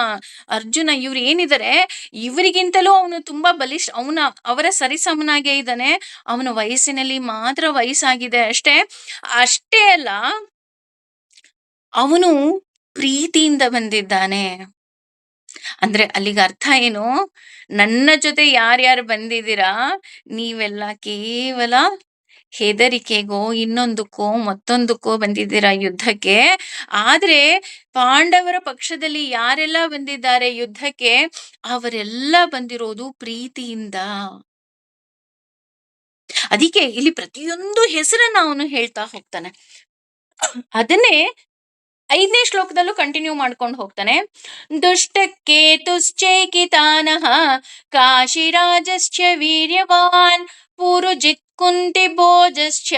ಅರ್ಜುನ ಇವ್ರು ಏನಿದ್ದಾರೆ ಇವರಿಗಿಂತಲೂ ಅವನು ತುಂಬಾ ಬಲಿಷ್ಠ ಅವನ ಅವರ ಸರಿಸಮನಾಗೇ ಇದ್ದಾನೆ. ಅವನ ವಯಸ್ಸಿನಲ್ಲಿ ಮಾತ್ರ ವಯಸ್ಸಾಗಿದೆ ಅಷ್ಟೇ. ಅಷ್ಟೇ ಅಲ್ಲ ಅವನು ಪ್ರೀತಿಯಿಂದ ಬಂದಿದ್ದಾನೆ. ಅಂದ್ರೆ ಅಲ್ಲಿಗೆ ಅರ್ಥ ಏನು? ನನ್ನ ಜೊತೆ ಯಾರ್ಯಾರು ಬಂದಿದ್ದೀರಾ, ನೀವೆಲ್ಲ ಕೇವಲ ಹೆದರಿಕೆಗೋ, ಇನ್ನೊಂದಕ್ಕೋ, ಮತ್ತೊಂದಕ್ಕೋ ಬಂದಿದ್ದೀರಾ ಯುದ್ಧಕ್ಕೆ. ಆದ್ರೆ ಪಾಂಡವರ ಪಕ್ಷದಲ್ಲಿ ಯಾರೆಲ್ಲ ಬಂದಿದ್ದಾರೆ ಯುದ್ಧಕ್ಕೆ, ಅವರೆಲ್ಲ ಬಂದಿರೋದು ಪ್ರೀತಿಯಿಂದ. ಅದಕ್ಕೆ ಇಲ್ಲಿ ಪ್ರತಿಯೊಂದು ಹೆಸರನ್ನ ಅವನು ಹೇಳ್ತಾ ಹೋಗ್ತಾನೆ. ಅದನ್ನೇ ಐದನೇ ಶ್ಲೋಕದಲ್ಲೂ ಕಂಟಿನ್ಯೂ ಮಾಡ್ಕೊಂಡು ಹೋಗ್ತಾನೆ. ದುಷ್ಟಕೇತುಶ್ಚೈಕಿತಾನಃ ಕಾಶಿರಾಜಶ್ಚ ವೀರ್ಯವಾನ್ ಪುರುಜಿತ್ ಕುಂತಿಭೋಜಶ್ಚ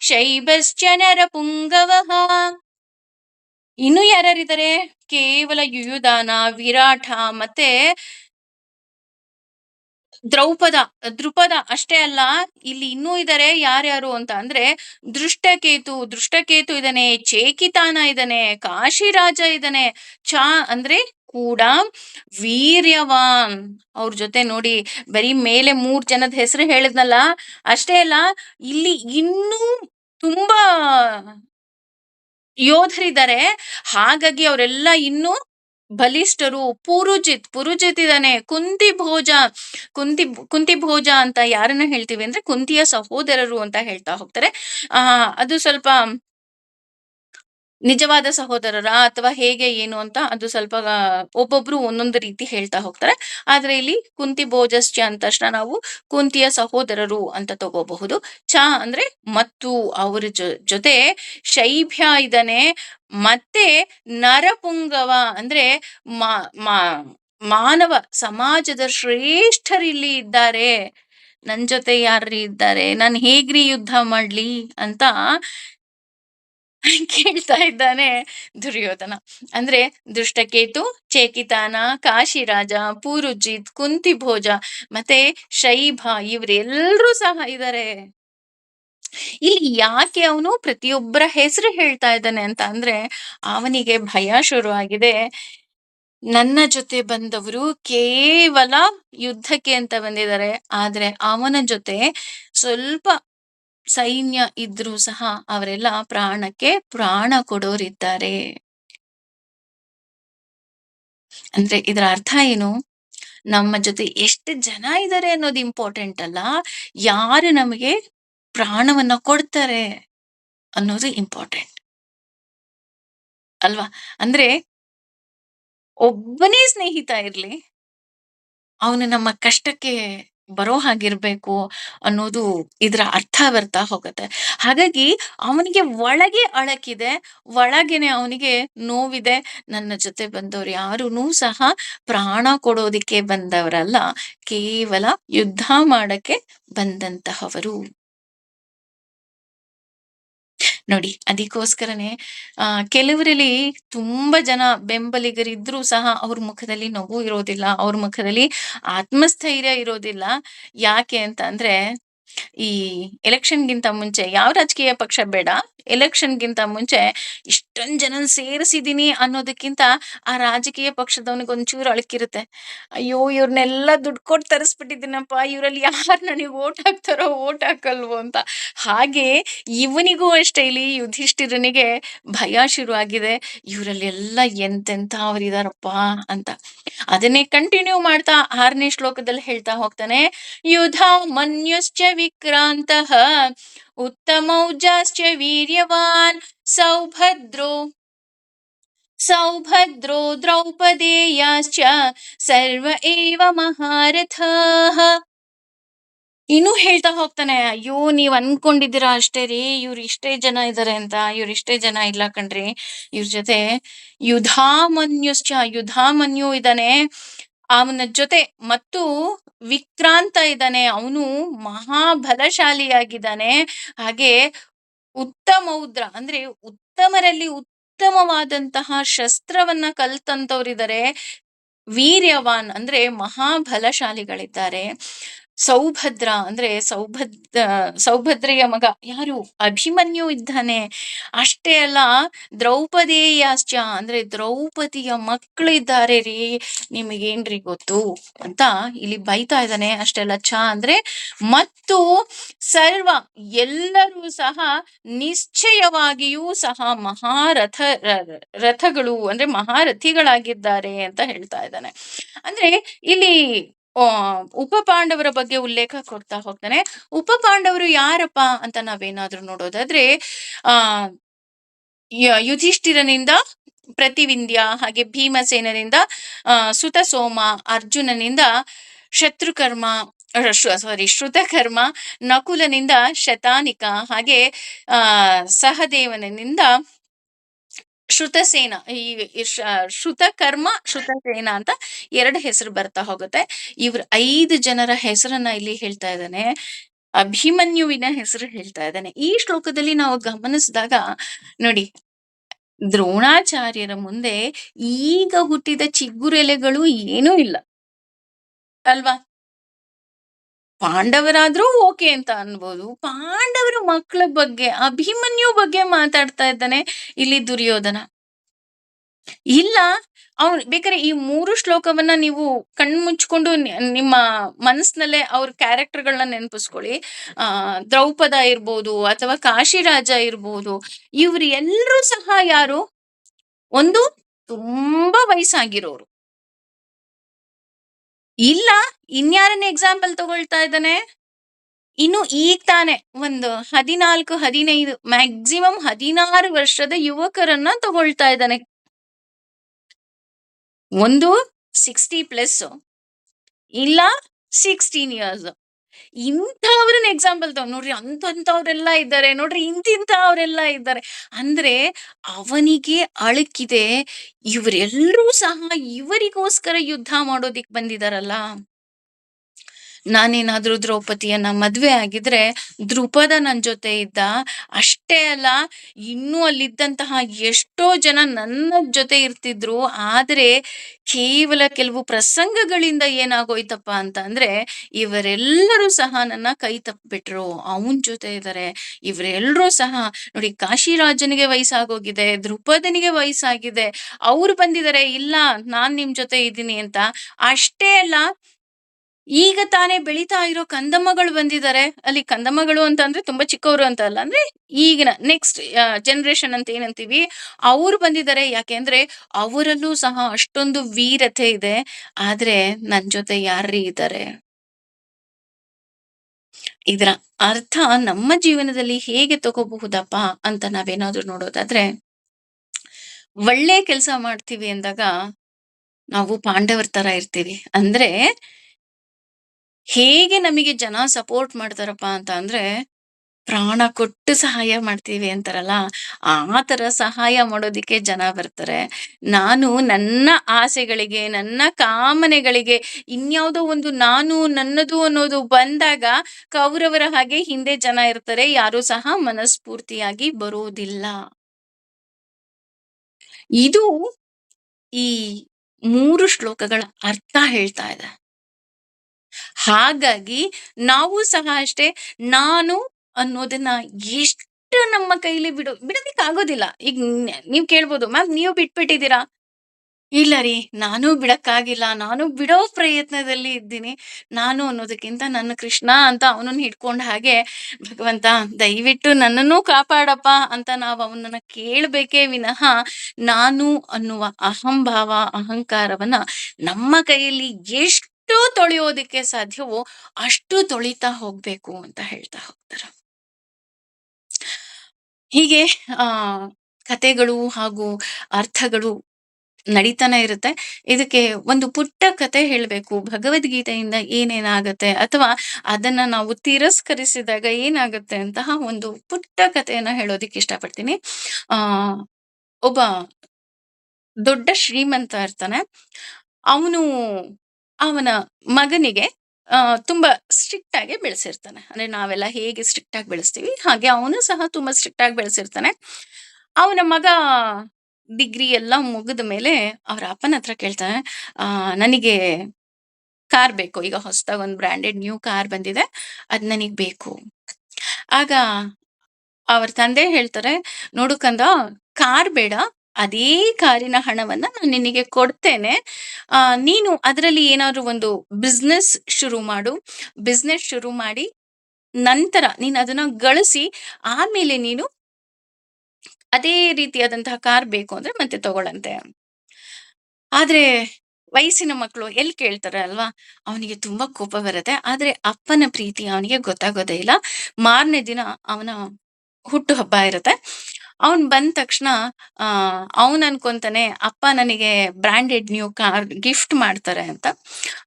ಶೈಬಶ್ಚ ನರಪುಂಗವಃ. ಇನ್ನು ಯಾರ್ಯಾರಿದ್ದಾರೆ? ಕೇವಲ ಯುಯುದಾನ ವಿರಾಟ ಮತ್ತೆ ದ್ರೌಪದ, ದೃಪದ ಅಷ್ಟೇ ಅಲ್ಲ ಇಲ್ಲಿ ಇನ್ನೂ ಇದ್ದಾರೆ ಯಾರ್ಯಾರು ಅಂತ ಅಂದ್ರೆ ದೃಷ್ಟಕೇತು, ದೃಷ್ಟಕೇತು ಇದಾನೆ, ಚೇಕಿತಾನ ಇದಾನೆ, ಕಾಶಿರಾಜ ಇದಾನೆ, ಚಾ ಅಂದ್ರೆ ಕೂಡ ವೀರ್ಯವಾನ್ ಅವ್ರ ಜೊತೆ ನೋಡಿ ಬರೀ ಮೇಲೆ ಮೂರ್ ಜನದ ಹೆಸರು ಹೇಳಿದ್ನಲ್ಲ ಅಷ್ಟೇ ಅಲ್ಲ ಇಲ್ಲಿ ಇನ್ನೂ ತುಂಬಾ ಯೋಧರಿದ್ದಾರೆ. ಹಾಗಾಗಿ ಅವರೆಲ್ಲ ಇನ್ನೂ ಬಲಿಷ್ಠರು. ಪುರುಜಿತ್, ಪುರುಜಿತ್ ಇದ್ದಾನೆ ಕುಂತಿ ಭೋಜ ಕುಂತಿ ಕುಂತಿ ಭೋಜ ಅಂತ ಯಾರನ್ನ ಹೇಳ್ತೀವಿ ಅಂದ್ರೆ ಕುಂತಿಯ ಸಹೋದರರು ಅಂತ ಹೇಳ್ತಾ ಹೋಗ್ತಾರೆ. ಆ ಅದು ಸ್ವಲ್ಪ ನಿಜವಾದ ಸಹೋದರರ ಅಥವಾ ಹೇಗೆ ಏನು ಅಂತ ಅದು ಸ್ವಲ್ಪ ಒಬ್ಬೊಬ್ರು ಒಂದೊಂದು ರೀತಿ ಹೇಳ್ತಾ ಹೋಗ್ತಾರೆ. ಆದ್ರೆ ಇಲ್ಲಿ ಕುಂತಿಭೋಜಶ್ಚ ಅಂದ ತಕ್ಷಣ ನಾವು ಕುಂತಿಯ ಸಹೋದರರು ಅಂತ ತಗೋಬಹುದು. ಚ ಅಂದ್ರೆ ಮತ್ತು ಅವರ ಜೊತೆ ಶೈಭ್ಯ ಇದಾನೆ. ಮತ್ತೆ ನರಪುಂಗವ ಅಂದ್ರೆ ಮಾ ಮಾನವ ಸಮಾಜದ ಶ್ರೇಷ್ಠರಿಲ್ಲಿ ಇದ್ದಾರೆ. ನನ್ ಜೊತೆ ಯಾರ್ರಿ ಇದ್ದಾರೆ? ನಾನು ಹೇಗ್ರಿ ಯುದ್ಧ ಮಾಡ್ಲಿ? ಅಂತ ಕೇಳ್ತಾ ಇದ್ದಾನೆ ದುರ್ಯೋಧನ. ಅಂದ್ರೆ ದುಷ್ಟಕೇತು ಚೇಕಿತಾನ, ಕಾಶಿರಾಜ, ಕುಂತಿ ಭೋಜ ಮತ್ತೆ ಶೈಭ ಇವ್ರೆಲ್ರೂ ಸಹ ಇದ್ದಾರೆ. ಇಲ್ಲಿ ಯಾಕೆ ಅವನು ಪ್ರತಿಯೊಬ್ಬರ ಹೆಸರು ಹೇಳ್ತಾ ಇದ್ದಾನೆ ಅಂತ ಅಂದ್ರೆ ಅವನಿಗೆ ಭಯ ಶುರುವಾಗಿದೆ. ನನ್ನ ಜೊತೆ ಬಂದವರು ಕೇವಲ ಯುದ್ಧಕ್ಕೆ ಅಂತ ಬಂದಿದ್ದಾರೆ. ಆದ್ರೆ ಅವನ ಜೊತೆ ಸ್ವಲ್ಪ ಸೈನ್ಯ ಇದ್ರೂ ಸಹ ಅವರೆಲ್ಲ ಪ್ರಾಣಕ್ಕೆ ಪ್ರಾಣ ಕೊಡೋರಿದ್ದಾರೆ. ಅಂದ್ರೆ ಇದರ ಅರ್ಥ ಏನು? ನಮ್ಮ ಜೊತೆ ಎಷ್ಟು ಜನ ಇದ್ದಾರೆ ಅನ್ನೋದು ಇಂಪಾರ್ಟೆಂಟ್ ಅಲ್ಲ. ಯಾರು ನಮಗೆ ಪ್ರಾಣವನ್ನ ಕೊಡ್ತಾರೆ ಅನ್ನೋದು ಇಂಪಾರ್ಟೆಂಟ್. ಅಲ್ವಾ? ಅಂದ್ರೆ ಒಬ್ಬನೇ ಸ್ನೇಹಿತ ಇರ್ಲಿ. ಅವನು ನಮ್ಮ ಕಷ್ಟಕ್ಕೆ ಬರೋ ಹಾಗಿರ್ಬೇಕು ಅನ್ನೋದು ಇದರ ಅರ್ಥ ಬರ್ತಾ ಹೋಗುತ್ತೆ. ಹಾಗಾಗಿ ಅವನಿಗೆ ಒಳಗೆ ಅಳಕಿದೆ. ಒಳಗೇನೆ ಅವನಿಗೆ ನೋವಿದೆ. ನನ್ನ ಜೊತೆ ಬಂದವರು ಯಾರೂನು ಸಹ ಪ್ರಾಣ ಕೊಡೋದಿಕ್ಕೆ ಬಂದವರಲ್ಲ. ಕೇವಲ ಯುದ್ಧ ಮಾಡಕ್ಕೆ ಬಂದಂತಹವರು. ನೋಡಿ ಅದಕ್ಕೋಸ್ಕರನೇ ಆ, ಕೆಲವರಲ್ಲಿ ತುಂಬಾ ಜನ ಬೆಂಬಲಿಗರಿದ್ರು ಸಹ ಅವ್ರ ಮುಖದಲ್ಲಿ ನಗು ಇರೋದಿಲ್ಲ ಅವ್ರ ಮುಖದಲ್ಲಿ ಆತ್ಮಸ್ಥೈರ್ಯ ಇರೋದಿಲ್ಲ. ಯಾಕೆ ಅಂತ ಅಂದ್ರೆ ಈ ಎಲೆಕ್ಷನ್ಗಿಂತ ಮುಂಚೆ ಯಾವ ರಾಜಕೀಯ ಪಕ್ಷ ಬೇಡ ಎಲೆಕ್ಷನ್ಗಿಂತ ಮುಂಚೆ ಇಷ್ಟೊಂದ್ ಜನ ಸೇರಿಸಿದೀನಿ ಅನ್ನೋದಕ್ಕಿಂತ ಆ ರಾಜಕೀಯ ಪಕ್ಷದವನಿಗೆ ಒಂಚೂರು ಅಳಕಿರುತ್ತೆ. ಅಯ್ಯೋ ಇವ್ರನ್ನೆಲ್ಲ ದುಡ್ಡು ಕೊಟ್ಟು ತರಿಸ್ಬಿಟ್ಟಿದ್ದೀನಪ್ಪ, ಇವರಲ್ಲಿ ಯಾರು ನನಗೆ ಓಟ್ ಹಾಕ್ತಾರೋ ಓಟ್ ಹಾಕಲ್ವೋ ಅಂತ. ಹಾಗೆ ಇವನಿಗೂ ಅಷ್ಟೇ ಇಲ್ಲಿ ಯುಧಿಷ್ಠಿರನಿಗೆ ಭಯ ಶುರುವಾಗಿದೆ. ಇವರಲ್ಲಿ ಎಲ್ಲ ಎಂತೆಂಥವ್ರಿದಾರಪ್ಪ ಅಂತ. ಅದನ್ನೇ ಕಂಟಿನ್ಯೂ ಮಾಡ್ತಾ ಆರನೇ ಶ್ಲೋಕದಲ್ಲಿ ಹೇಳ್ತಾ ಹೋಗ್ತಾನೆ ಯುಧ ಮನ್ಯುಶ್ಚ ವಿಕ್ರಾಂತಃ ಉತ್ತಮೌಜಾಶ್ಚ ವೀರ್ಯವಾನ್ ಸೌಭದ್ರೋ ಸೌಭದ್ರೋ ದ್ರೌಪದೇಯಾಶ್ಚ ಸರ್ವ ಏವ ಮಹಾರಥಃ. ಇನ್ನು ಹೇಳ್ತಾ ಹೋಗ್ತಾನೆ, ಅಯ್ಯೋ, ನೀವ್ ಅನ್ಕೊಂಡಿದ್ದೀರಾ ಅಷ್ಟೇ ರೀ, ಇವ್ರು ಇಷ್ಟೇ ಜನ ಇದಾರೆ ಅಂತ, ಇವ್ರು ಇಷ್ಟೇ ಜನ ಇಲ್ಲ ಕಣ್ರಿ, ಇವ್ರ ಜೊತೆ ಯುಧಾಮನ್ಯುಶ್ಚ, ಯುಧಾಮನ್ಯು ಇದ್ದಾನೆ ಅವನ ಜೊತೆ, ಮತ್ತು ವಿಕ್ರಾಂತ ಇದ್ದಾನೆ. ಅವನು ಮಹಾಬಲಶಾಲಿಯಾಗಿದ್ದಾನೆ. ಹಾಗೆ ಉತ್ತಮೌದ್ರ ಅಂದ್ರೆ ಉತ್ತಮರಲ್ಲಿ ಉತ್ತಮವಾದಂತಹ ಶಸ್ತ್ರವನ್ನ ಕಲ್ತಂತವ್ರಿದ್ದಾರೆ. ವೀರ್ಯವಾನ್ ಅಂದ್ರೆ ಮಹಾಬಲಶಾಲಿಗಳಿದ್ದಾರೆ. ಸೌಭದ್ರ, ಅಂದ್ರೆ ಸೌಭದ್ರ, ಸೌಭದ್ರೆಯ ಮಗ. ಯಾರು? ಅಭಿಮನ್ಯು ಇದ್ದಾನೆ. ಅಷ್ಟೇ ಅಲ್ಲ, ದ್ರೌಪದೇಯಾಶ್ಚ, ಅಂದ್ರೆ ದ್ರೌಪದಿಯ ಮಕ್ಕಳಿದ್ದಾರೆ ರೀ. ನಿಮಗೇನ್ರಿ ಗೊತ್ತು? ಅಂತ ಇಲ್ಲಿ ಬೈತಾ ಇದ್ದಾನೆ. ಅಷ್ಟೇ ಅಲ್ಲ, ಚ ಅಂದ್ರೆ ಮತ್ತು ಸರ್ವ, ಎಲ್ಲರೂ ಸಹ ನಿಶ್ಚಯವಾಗಿಯೂ ಸಹ ಮಹಾರಥ ರಥಗಳು, ಅಂದ್ರೆ ಮಹಾರಥಿಗಳಾಗಿದ್ದಾರೆ ಅಂತ ಹೇಳ್ತಾ ಇದ್ದಾನೆ. ಅಂದ್ರೆ ಇಲ್ಲಿ ಉಪ ಪಾಂಡವರ ಬಗ್ಗೆ ಉಲ್ಲೇಖ ಕೊಡ್ತಾ ಹೋಗ್ತಾನೆ. ಉಪ ಪಾಂಡವರು ಯಾರಪ್ಪ ಅಂತ ನಾವೇನಾದ್ರೂ ನೋಡೋದಾದ್ರೆ, ಆ ಯುಧಿಷ್ಠಿರನಿಂದ, ಪ್ರತಿವಿಂದ್ಯ, ಹಾಗೆ ಭೀಮಸೇನರಿಂದ ಸುತ ಸೋಮ ಅರ್ಜುನನಿಂದ, ಶತ್ರುಕರ್ಮ ಸಾರಿ ಶ್ರುತಕರ್ಮ, ನಕುಲನಿಂದ ಶತಾನಿಕ, ಹಾಗೆ, ಆ, ಸಹದೇವನಿಂದ ಶ್ರುತಸೇನ ಈ ಶ್ರುತಕರ್ಮ ಶ್ರುತಸೇನ ಅಂತ ಎರಡು ಹೆಸರು ಬರ್ತಾ ಹೋಗುತ್ತೆ. ಇವ್ರ ಐದು ಜನರ ಹೆಸರನ್ನ ಇಲ್ಲಿ ಹೇಳ್ತಾ ಇದ್ದಾನೆ. ಅಭಿಮನ್ಯುವಿನ ಹೆಸರು ಹೇಳ್ತಾ ಇದ್ದಾನೆ. ಈ ಶ್ಲೋಕದಲ್ಲಿ ನಾವು ಗಮನಿಸಿದಾಗ ನೋಡಿ, ದ್ರೋಣಾಚಾರ್ಯರ ಮುಂದೆ ಈಗ ಹುಟ್ಟಿದ ಚಿಗುರೆಲೆಗಳು ಏನೂ ಇಲ್ಲ. ಅಲ್ವಾ? ಪಾಂಡವರಾದ್ರೂ ಓಕೆ ಅಂತ ಅನ್ಬೋದು. ಪಾಂಡವರ ಮಕ್ಕಳ ಬಗ್ಗೆ, ಅಭಿಮನ್ಯು ಬಗ್ಗೆ ಮಾತಾಡ್ತಾ ಇದ್ದಾನೆ ಇಲ್ಲಿ ದುರ್ಯೋಧನ. ಇಲ್ಲ, ಅವ್ರು ಬೇಕಾದ್ರೆ ಈ ಮೂರು ಶ್ಲೋಕವನ್ನ ನೀವು ಕಣ್ಮುಚ್ಕೊಂಡು ಮುಚ್ಕೊಂಡು ನಿಮ್ಮ ಮನಸ್ಸಿನಲ್ಲೇ ಅವ್ರ ಕ್ಯಾರೆಕ್ಟರ್ಗಳನ್ನ ನೆನಪಿಸ್ಕೊಳ್ಳಿ. ಆ, ದ್ರೌಪದ ಇರ್ಬೋದು ಅಥವಾ ಕಾಶಿರಾಜ ಇರ್ಬೋದು, ಇವ್ರು ಎಲ್ಲರೂ ಸಹ ಯಾರು? ಒಂದು ತುಂಬಾ ವಯಸ್ಸಾಗಿರೋರು. ಇಲ್ಲ, ಇನ್ಯಾರನ್ನ ಎಕ್ಸಾಂಪಲ್ ತಗೊಳ್ತಾ ಇದ್ದಾನೆ? ಇನ್ನು ಈಗ ತಾನೆ ಒಂದು ಹದಿನಾಲ್ಕು, ಹದಿನೈದು ಮ್ಯಾಕ್ಸಿಮಮ್ ಹದಿನಾರು ವರ್ಷದ ಯುವಕರನ್ನ ತಗೊಳ್ತಾ ಇದ್ದಾನೆ. ಒಂದು ಸಿಕ್ಸ್ಟಿ ಪ್ಲಸ್ ಇಲ್ಲ ಸಿಕ್ಸ್ಟೀನ್ ಇಯರ್ಸ್ ಇಂಥವ್ರನ್ನ ಎಕ್ಸಾಂಪಲ್ ತಗೊಂಡು ನೋಡ್ರಿ ಅಂತವ್ರೆಲ್ಲ ಇದ್ದಾರೆ, ನೋಡ್ರಿ ಇಂತಿಂಥವ್ರೆಲ್ಲ ಇದ್ದಾರೆ. ಅಂದ್ರೆ ಅವನಿಗೆ ಅಳಕಿದೆ ಇವರೆಲ್ಲರೂ ಸಹ ಇವರಿಗೋಸ್ಕರ ಯುದ್ಧ ಮಾಡೋದಿಕ್ ಬಂದಿದಾರಲ್ಲ. ನಾನೇನಾದ್ರೂ ದ್ರೌಪದಿಯನ್ನ ಮದ್ವೆ ಆಗಿದ್ರೆ ದ್ರುಪದ ನನ್ ಜೊತೆ ಇದ್ದ ಅಷ್ಟೇ ಅಲ್ಲ, ಇನ್ನೂ ಅಲ್ಲಿದ್ದಂತಹ ಎಷ್ಟೋ ಜನ ನನ್ನ ಜೊತೆ ಇರ್ತಿದ್ರು. ಆದ್ರೆ ಕೇವಲ ಕೆಲವು ಪ್ರಸಂಗಗಳಿಂದ ಏನಾಗೋಯ್ತಪ್ಪ ಅಂತ ಅಂದ್ರೆ, ಇವರೆಲ್ಲರೂ ಸಹ ನನ್ನ ಕೈ ತಪ್ಪಿಬಿಟ್ರು. ಅವನ್ ಜೊತೆ ಇದ್ದಾರೆ ಇವರೆಲ್ಲರೂ ಸಹ ನೋಡಿ ಕಾಶಿರಾಜನಿಗೆ ವಯಸ್ಸಾಗೋಗಿದೆ, ದ್ರುಪದನಿಗೆ ವಯಸ್ಸಾಗಿದೆ. ಅವ್ರು ಬಂದಿದ್ದಾರೆ ಇಲ್ಲ ನಾನ್ ನಿಮ್ ಜೊತೆ ಇದ್ದೀನಿ ಅಂತ. ಅಷ್ಟೇ ಅಲ್ಲ ಈಗ ತಾನೇ ಬೆಳೀತಾ ಇರೋ ಕಂದಮ್ಮಗಳು ಬಂದಿದ್ದಾರೆ. ಅಲ್ಲಿ ಕಂದಮ್ಮಗಳು ಅಂತ ಅಂದ್ರೆ ತುಂಬಾ ಚಿಕ್ಕವರು ಅಂತ ಅಲ್ಲ. ಅಂದ್ರೆ ಈಗಿನ ನೆಕ್ಸ್ಟ್ ಜನರೇಷನ್ ಅಂತ ಏನಂತೀವಿ, ಅವ್ರು ಬಂದಿದ್ದಾರೆ. ಯಾಕೆಂದ್ರೆ ಅವರಲ್ಲೂ ಸಹ ಅಷ್ಟೊಂದು ವೀರತೆ ಇದೆ. ಆದ್ರೆ ನನ್ ಜೊತೆ ಯಾರ್ರೀ ಇದ್ದಾರೆ? ಇದರ ಅರ್ಥ ನಮ್ಮ ಜೀವನದಲ್ಲಿ ಹೇಗೆ ತಗೋಬಹುದಪ್ಪ ಅಂತ ನಾವೇನಾದ್ರೂ ನೋಡೋದಾದ್ರೆ, ಒಳ್ಳೆ ಕೆಲಸ ಮಾಡ್ತೀವಿ ಅಂದಾಗ ನಾವು ಪಾಂಡವರ ತರ ಇರ್ತೀವಿ. ಅಂದ್ರೆ ಹೇಗೆ ನಮಗೆ ಜನ ಸಪೋರ್ಟ್ ಮಾಡ್ತಾರಪ್ಪ ಅಂತ ಅಂದ್ರೆ ಪ್ರಾಣ ಕೊಟ್ಟು ಸಹಾಯ ಮಾಡ್ತೀವಿ ಅಂತಾರಲ್ಲ, ಆ ತರ ಸಹಾಯ ಮಾಡೋದಿಕ್ಕೆ ಜನ ಬರ್ತಾರೆ. ನಾನು ನನ್ನ ಆಸೆಗಳಿಗೆ, ನನ್ನ ಕಾಮನೆಗಳಿಗೆ ಇನ್ಯಾವುದೋ ಒಂದು ನಾನು, ನನ್ನದು ಅನ್ನೋದು ಬಂದಾಗ ಕೌರವರ ಹಾಗೆ ಹಿಂದೆ ಜನ ಇರ್ತಾರೆ. ಯಾರು ಸಹ ಮನಸ್ಫೂರ್ತಿಯಾಗಿ ಬರೋದಿಲ್ಲ. ಇದು ಈ ಮೂರು ಶ್ಲೋಕಗಳ ಅರ್ಥ ಹೇಳ್ತಾ ಇದೆ. ಹಾಗಾಗಿ ನಾವು ಸಹ ಅಷ್ಟೇ ನಾನು ಅನ್ನೋದನ್ನ ಎಷ್ಟು ನಮ್ಮ ಕೈಲಿ ಬಿಡು ಬಿಡೋದಿಕ್ ಆಗೋದಿಲ್ಲ ಈಗ ನೀವು ಕೇಳ್ಬೋದು, "ಮ್ಯಾಮ್ ನೀವು ಬಿಟ್ಬಿಟ್ಟಿದ್ದೀರಾ?" ಇಲ್ಲ ರೀ, ನಾನು ಬಿಡಕ್ಕಾಗಿಲ್ಲ. ನಾನು ಬಿಡೋ ಪ್ರಯತ್ನದಲ್ಲಿ ಇದ್ದೀನಿ. ನಾನು ಅನ್ನೋದಕ್ಕಿಂತ ನನ್ನ ಕೃಷ್ಣ ಅಂತ ಅವನನ್ನ ಹಿಡ್ಕೊಂಡ ಹಾಗೆ, ಭಗವಂತ ದಯವಿಟ್ಟು ನನ್ನನ್ನು ಕಾಪಾಡಪ್ಪ ಅಂತ ನಾವು ಅವನನ್ನ ಕೇಳಬೇಕೇ ವಿನಃ, ನಾನು ಅನ್ನುವ ಅಹಂಭಾವ, ಅಹಂಕಾರವನ್ನ ನಮ್ಮ ಕೈಯಲ್ಲಿ ಎಷ್ಟು ತೊಳೆಯೋದಕ್ಕೆ ಸಾಧ್ಯವೋ ಅಷ್ಟು ತೊಳಿತಾ ಹೋಗ್ಬೇಕು ಅಂತ ಹೇಳ್ತಾ ಹೋಗ್ತಾರೆ. ಹೀಗೆ, ಆ, ಕಥೆಗಳು ಹಾಗೂ ಅರ್ಥಗಳು ನಡೀತಾನೆ ಇರುತ್ತೆ. ಇದಕ್ಕೆ ಒಂದು ಪುಟ್ಟ ಕಥೆ ಹೇಳ್ಬೇಕು. ಭಗವದ್ಗೀತೆಯಿಂದ ಏನೇನಾಗತ್ತೆ ಅಥವಾ ಅದನ್ನ ನಾವು ತಿರಸ್ಕರಿಸಿದಾಗ ಏನಾಗುತ್ತೆ ಅಂತಹ ಒಂದು ಪುಟ್ಟ ಕಥೆಯನ್ನ ಹೇಳೋದಿಕ್ಕೆ ಇಷ್ಟಪಡ್ತೀನಿ. ಆ, ಒಬ್ಬ ದೊಡ್ಡ ಶ್ರೀಮಂತ ಇರ್ತಾನೆ. ಅವನು ಅವನ ಮಗನಿಗೆ ತುಂಬಾ ಸ್ಟ್ರಿಕ್ಟ್ ಆಗಿ ಬೆಳೆಸಿರ್ತಾನೆ. ಅಂದ್ರೆ ನಾವೆಲ್ಲ ಹೇಗೆ ಸ್ಟ್ರಿಕ್ಟ್ ಆಗಿ ಬೆಳೆಸ್ತೀವಿ, ಹಾಗೆ ಅವನು ಸಹ ತುಂಬಾ ಸ್ಟ್ರಿಕ್ಟ್ ಆಗಿ ಬೆಳೆಸಿರ್ತಾನೆ. ಅವನ ಮಗ ಡಿಗ್ರಿ ಎಲ್ಲ ಮುಗಿದ ಮೇಲೆ ಅವ್ರ ಅಪ್ಪನ ಹತ್ರ ಕೇಳ್ತಾನೆ, ಆ ನನಗೆ ಕಾರ್ ಬೇಕು. ಈಗ ಹೊಸದಾಗಿ ಒಂದು ಬ್ರಾಂಡೆಡ್ ನ್ಯೂ ಕಾರ್ ಬಂದಿದೆ. ಅದ್ ನನಗ್ ಬೇಕು. ಆಗ ಅವ್ರ ತಂದೆ ಹೇಳ್ತಾರೆ, ನೋಡು ಕಂದ ಕಾರ್ ಬೇಡ. ಅದೇ ಕಾರಿನ ಹಣವನ್ನ ನಾನು ನಿನಗೆ ಕೊಡ್ತೇನೆ. ಆ, ನೀನು ಅದರಲ್ಲಿ ಏನಾದ್ರು ಒಂದು ಬಿಸ್ನೆಸ್ ಶುರು ಮಾಡು. ಬಿಸ್ನೆಸ್ ಶುರು ಮಾಡಿ ನಂತರ ನೀನು ಅದನ್ನ ಗಳಿಸಿ ಆಮೇಲೆ ನೀನು ಅದೇ ರೀತಿಯಾದಂತಹ ಕಾರ್ ಬೇಕು ಅಂದ್ರೆ ಮತ್ತೆ ತಗೊಳಂತೆ. ಆದ್ರೆ ವಯಸ್ಸಿನ ಮಕ್ಕಳು ಎಲ್ಲಿ ಕೇಳ್ತಾರೆ ಅಲ್ವಾ? ಅವನಿಗೆ ತುಂಬಾ ಕೋಪ ಬರುತ್ತೆ. ಆದ್ರೆ ಅಪ್ಪನ ಪ್ರೀತಿ ಅವನಿಗೆ ಗೊತ್ತಾಗೋದೇ ಇಲ್ಲ. ಮಾರನೇ ದಿನ ಅವನ ಹುಟ್ಟುಹಬ್ಬ ಇರುತ್ತೆ. ಅವ್ನು ಬಂದ ತಕ್ಷಣ ಅವನು ಅನ್ಕೊಂತಾನೆ ಅಪ್ಪ ನನಗೆ ಬ್ರಾಂಡೆಡ್ ನ್ಯೂ ಕಾರ್ ಗಿಫ್ಟ್ ಮಾಡ್ತಾರೆ ಅಂತ.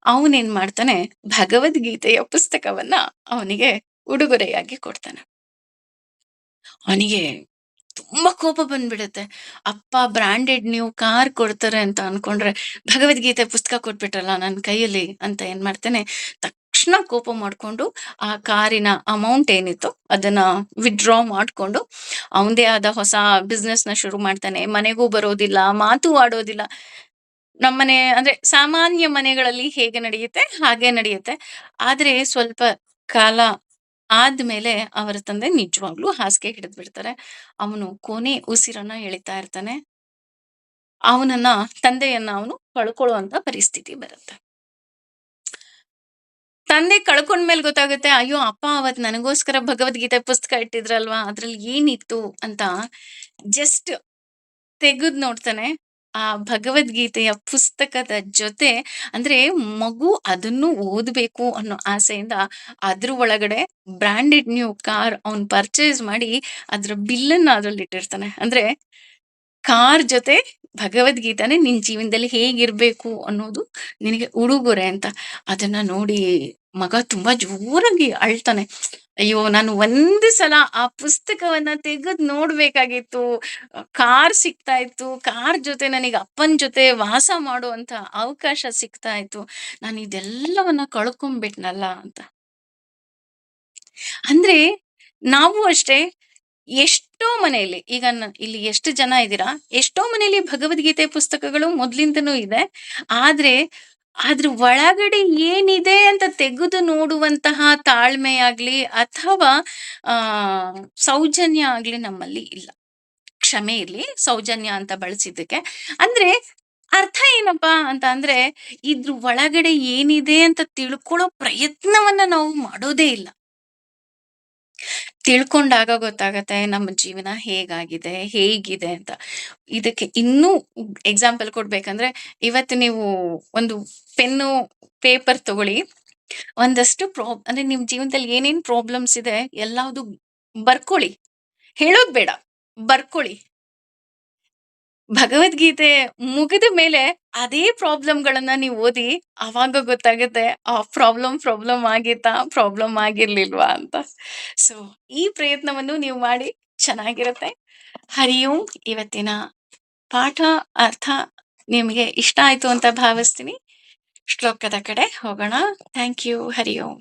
ಅವನೇನ್ ಮಾಡ್ತಾನೆ ಭಗವದ್ಗೀತೆಯ ಪುಸ್ತಕವನ್ನ ಅವನಿಗೆ ಉಡುಗೊರೆಯಾಗಿ ಕೊಡ್ತಾನೆ. ಅವನಿಗೆ ತುಂಬಾ ಕೋಪ ಬಂದ್ಬಿಡುತ್ತೆ. ಅಪ್ಪ ಬ್ರಾಂಡೆಡ್ ನ್ಯೂ ಕಾರ್ ಕೊಡ್ತಾರೆ ಅಂತ ಅನ್ಕೊಂಡ್ರೆ, ಭಗವದ್ಗೀತೆ ಪುಸ್ತಕ ಕೊಟ್ಬಿಟ್ರಲ್ಲ ನನ್ ಕೈಯಲ್ಲಿ ಅಂತ ಏನ್ ಮಾಡ್ತಾನೆ, ತಕ್ಷಣ ಕೋಪ ಮಾಡ್ಕೊಂಡು ಆ ಕಾರಿನ ಅಮೌಂಟ್ ಏನಿತ್ತು ಅದನ್ನ ವಿತ್‌ಡ್ರಾ ಮಾಡ್ಕೊಂಡು, ಅವಂದೇ ಆದ ಹೊಸ ಬಿಸ್ನೆಸ್‌ನ ಶುರು ಮಾಡ್ತಾನೆ. ಮನೆಗೂ ಬರೋದಿಲ್ಲ, ಮಾತು ಆಡೋದಿಲ್ಲ. ನಮ್ಮನೆ ಅಂದ್ರೆ ಸಾಮಾನ್ಯ ಮನೆಗಳಲ್ಲಿ ಹೇಗೆ ನಡೆಯುತ್ತೆ ಹಾಗೆ ನಡೆಯುತ್ತೆ. ಆದ್ರೆ ಸ್ವಲ್ಪ ಕಾಲ ಆದ್ಮೇಲೆ ಅವರ ತಂದೆ ನಿಜವಾಗ್ಲೂ ಹಾಸಿಗೆ ಹಿಡಿದ್ಬಿಡ್ತಾರೆ. ಅವನು ಕೊನೆ ಉಸಿರನ್ನ ಎಳಿತಾ ಇರ್ತಾನೆ. ಅವನನ್ನ ತಂದೆಯನ್ನ ಅವನು ಕಳ್ಕೊಳ್ಳುವಂತ ಪರಿಸ್ಥಿತಿ ಬರುತ್ತೆ. ತಂದೆ ಕಳ್ಕೊಂಡ್ಮೇಲೆ ಗೊತ್ತಾಗುತ್ತೆ, ಅಯ್ಯೋ! ಅಪ್ಪ ಅವತ್ ನನಗೋಸ್ಕರ ಭಗವದ್ಗೀತೆ ಪುಸ್ತಕ ಇಟ್ಟಿದ್ರಲ್ವಾ, ಅದ್ರಲ್ಲಿ ಏನಿತ್ತು ಅಂತ ಜಸ್ಟ್ ತೆಗೆದ್ ನೋಡ್ತಾನೆ. ಆ ಭಗವದ್ಗೀತೆಯ ಪುಸ್ತಕದ ಜೊತೆ ಅಂದ್ರೆ ಮಗು ಅದನ್ನು ಓದ್ಬೇಕು ಅನ್ನೋ ಆಸೆಯಿಂದ ಅದ್ರ ಒಳಗಡೆ ಬ್ರಾಂಡೆಡ್ ನ್ಯೂ ಕಾರ್ ಅವ್ನ್ ಪರ್ಚೇಸ್ ಮಾಡಿ ಅದ್ರ ಬಿಲ್ಲನ್ನ ಅದ್ರಲ್ಲಿ ಇಟ್ಟಿರ್ತಾನೆ. ಅಂದ್ರೆ ಕಾರ್ ಜೊತೆ ಭಗವದ್ಗೀತಾನೇ ನಿನ್ ಜೀವನದಲ್ಲಿ ಹೇಗಿರ್ಬೇಕು ಅನ್ನೋದು ನಿನಗೆ ಉಡುಗೊರೆ ಅಂತ. ಅದನ್ನ ನೋಡಿ ಮಗ ತುಂಬಾ ಜೋರಾಗಿ ಅಳ್ತಾನೆ. ಅಯ್ಯೋ! ನಾನು ಒಂದು ಸಲ ಆ ಪುಸ್ತಕವನ್ನ ತೆಗೆದು ನೋಡ್ಬೇಕಾಗಿತ್ತು. ಕಾರ್ ಸಿಗ್ತಾ ಇತ್ತು. ಕಾರ್ ಜೊತೆ ನನಗೆ ಅಪ್ಪನ್ ಜೊತೆ ವಾಸ ಮಾಡುವಂತ ಅವಕಾಶ ಸಿಗ್ತಾ ಇತ್ತು. ನಾನು ಇದೆಲ್ಲವನ್ನ ಕಳ್ಕೊಂಡ್ಬಿಟ್ನಲ್ಲ ಅಂತ. ಅಂದ್ರೆ ನಾವು ಅಷ್ಟೇ ಎಷ್ಟೋ ಮನೆಯಲ್ಲಿ ಈಗ ಇಲ್ಲಿ ಎಷ್ಟು ಜನ ಇದ್ದೀರಾ? ಎಷ್ಟೋ ಮನೆಯಲ್ಲಿ ಭಗವದ್ಗೀತೆ ಪುಸ್ತಕಗಳು ಮೊದ್ಲಿಂದನೂ ಇದೆ. ಆದ್ರೆ ಅದ್ರ ಒಳಗಡೆ ಏನಿದೆ ಅಂತ ತೆಗೆದು ನೋಡುವಂತಹ ತಾಳ್ಮೆ ಆಗ್ಲಿ ಅಥವಾ ಆ ಸೌಜನ್ಯ ಆಗ್ಲಿ ನಮ್ಮಲ್ಲಿ ಇಲ್ಲ. ಕ್ಷಮೆ ಇರ್ಲಿ, ಸೌಜನ್ಯ ಅಂತ ಬಳಸಿದ್ದಕ್ಕೆ. ಅಂದ್ರೆ ಅರ್ಥ ಏನಪ್ಪಾ ಅಂತ ಅಂದ್ರೆ, ಇದ್ರ ಒಳಗಡೆ ಏನಿದೆ ಅಂತ ತಿಳ್ಕೊಳ್ಳೋ ಪ್ರಯತ್ನವನ್ನ ನಾವು ಮಾಡೋದೇ ಇಲ್ಲ. ತಿಳ್ಕೊಂಡಾಗ ಗೊತ್ತಾಗತ್ತೆ ನಮ್ಮ ಜೀವನ ಹೇಗಾಗಿದೆ, ಹೇಗಿದೆ ಅಂತ. ಇದಕ್ಕೆ ಇನ್ನೂ ಎಕ್ಸಾಂಪಲ್ ಕೊಡ್ಬೇಕಂದ್ರೆ, ಇವತ್ತು ನೀವು ಒಂದು ಪೆನ್ನು, ಪೇಪರ್ ತಗೊಳ್ಳಿ. ಒಂದಷ್ಟು ಪ್ರಾಬ್ ಅಂದ್ರೆ ನಿಮ್ ಜೀವನದಲ್ಲಿ ಏನೇನ್ ಪ್ರಾಬ್ಲಮ್ಸ್ ಇದೆ ಎಲ್ಲಾವುದು ಬರ್ಕೊಳ್ಳಿ. ಹೇಳೋದ್ ಬೇಡ, ಬರ್ಕೊಳ್ಳಿ. ಭಗವದ್ಗೀತೆ ಮುಗಿದ ಮೇಲೆ ಅದೇ ಪ್ರಾಬ್ಲಮ್‌ಗಳನ್ನ ನೀವು ಓದಿ ಅವಾಗ ಗೊತ್ತಾಗುತ್ತೆ, ಆ ಪ್ರಾಬ್ಲಮ್ ಪ್ರಾಬ್ಲಮ್ ಆಗಿತ್ತಾ? ಪ್ರಾಬ್ಲಮ್ ಆಗಿರ್ಲಿಲ್ವಾ ಅಂತ. ಸೊ ಈ ಪ್ರಯತ್ನವನ್ನು ನೀವು ಮಾಡಿ ಚೆನ್ನಾಗಿರುತ್ತೆ. ಹರಿ ಓಂ. ಇವತ್ತಿನ ಪಾಠ ಅರ್ಥ ನಿಮಗೆ ಇಷ್ಟ ಆಯ್ತು ಅಂತ ಭಾವಿಸ್ತೀನಿ. ಶ್ಲೋಕದ ಕಡೆ ಹೋಗೋಣ. Thank you. Hari Om.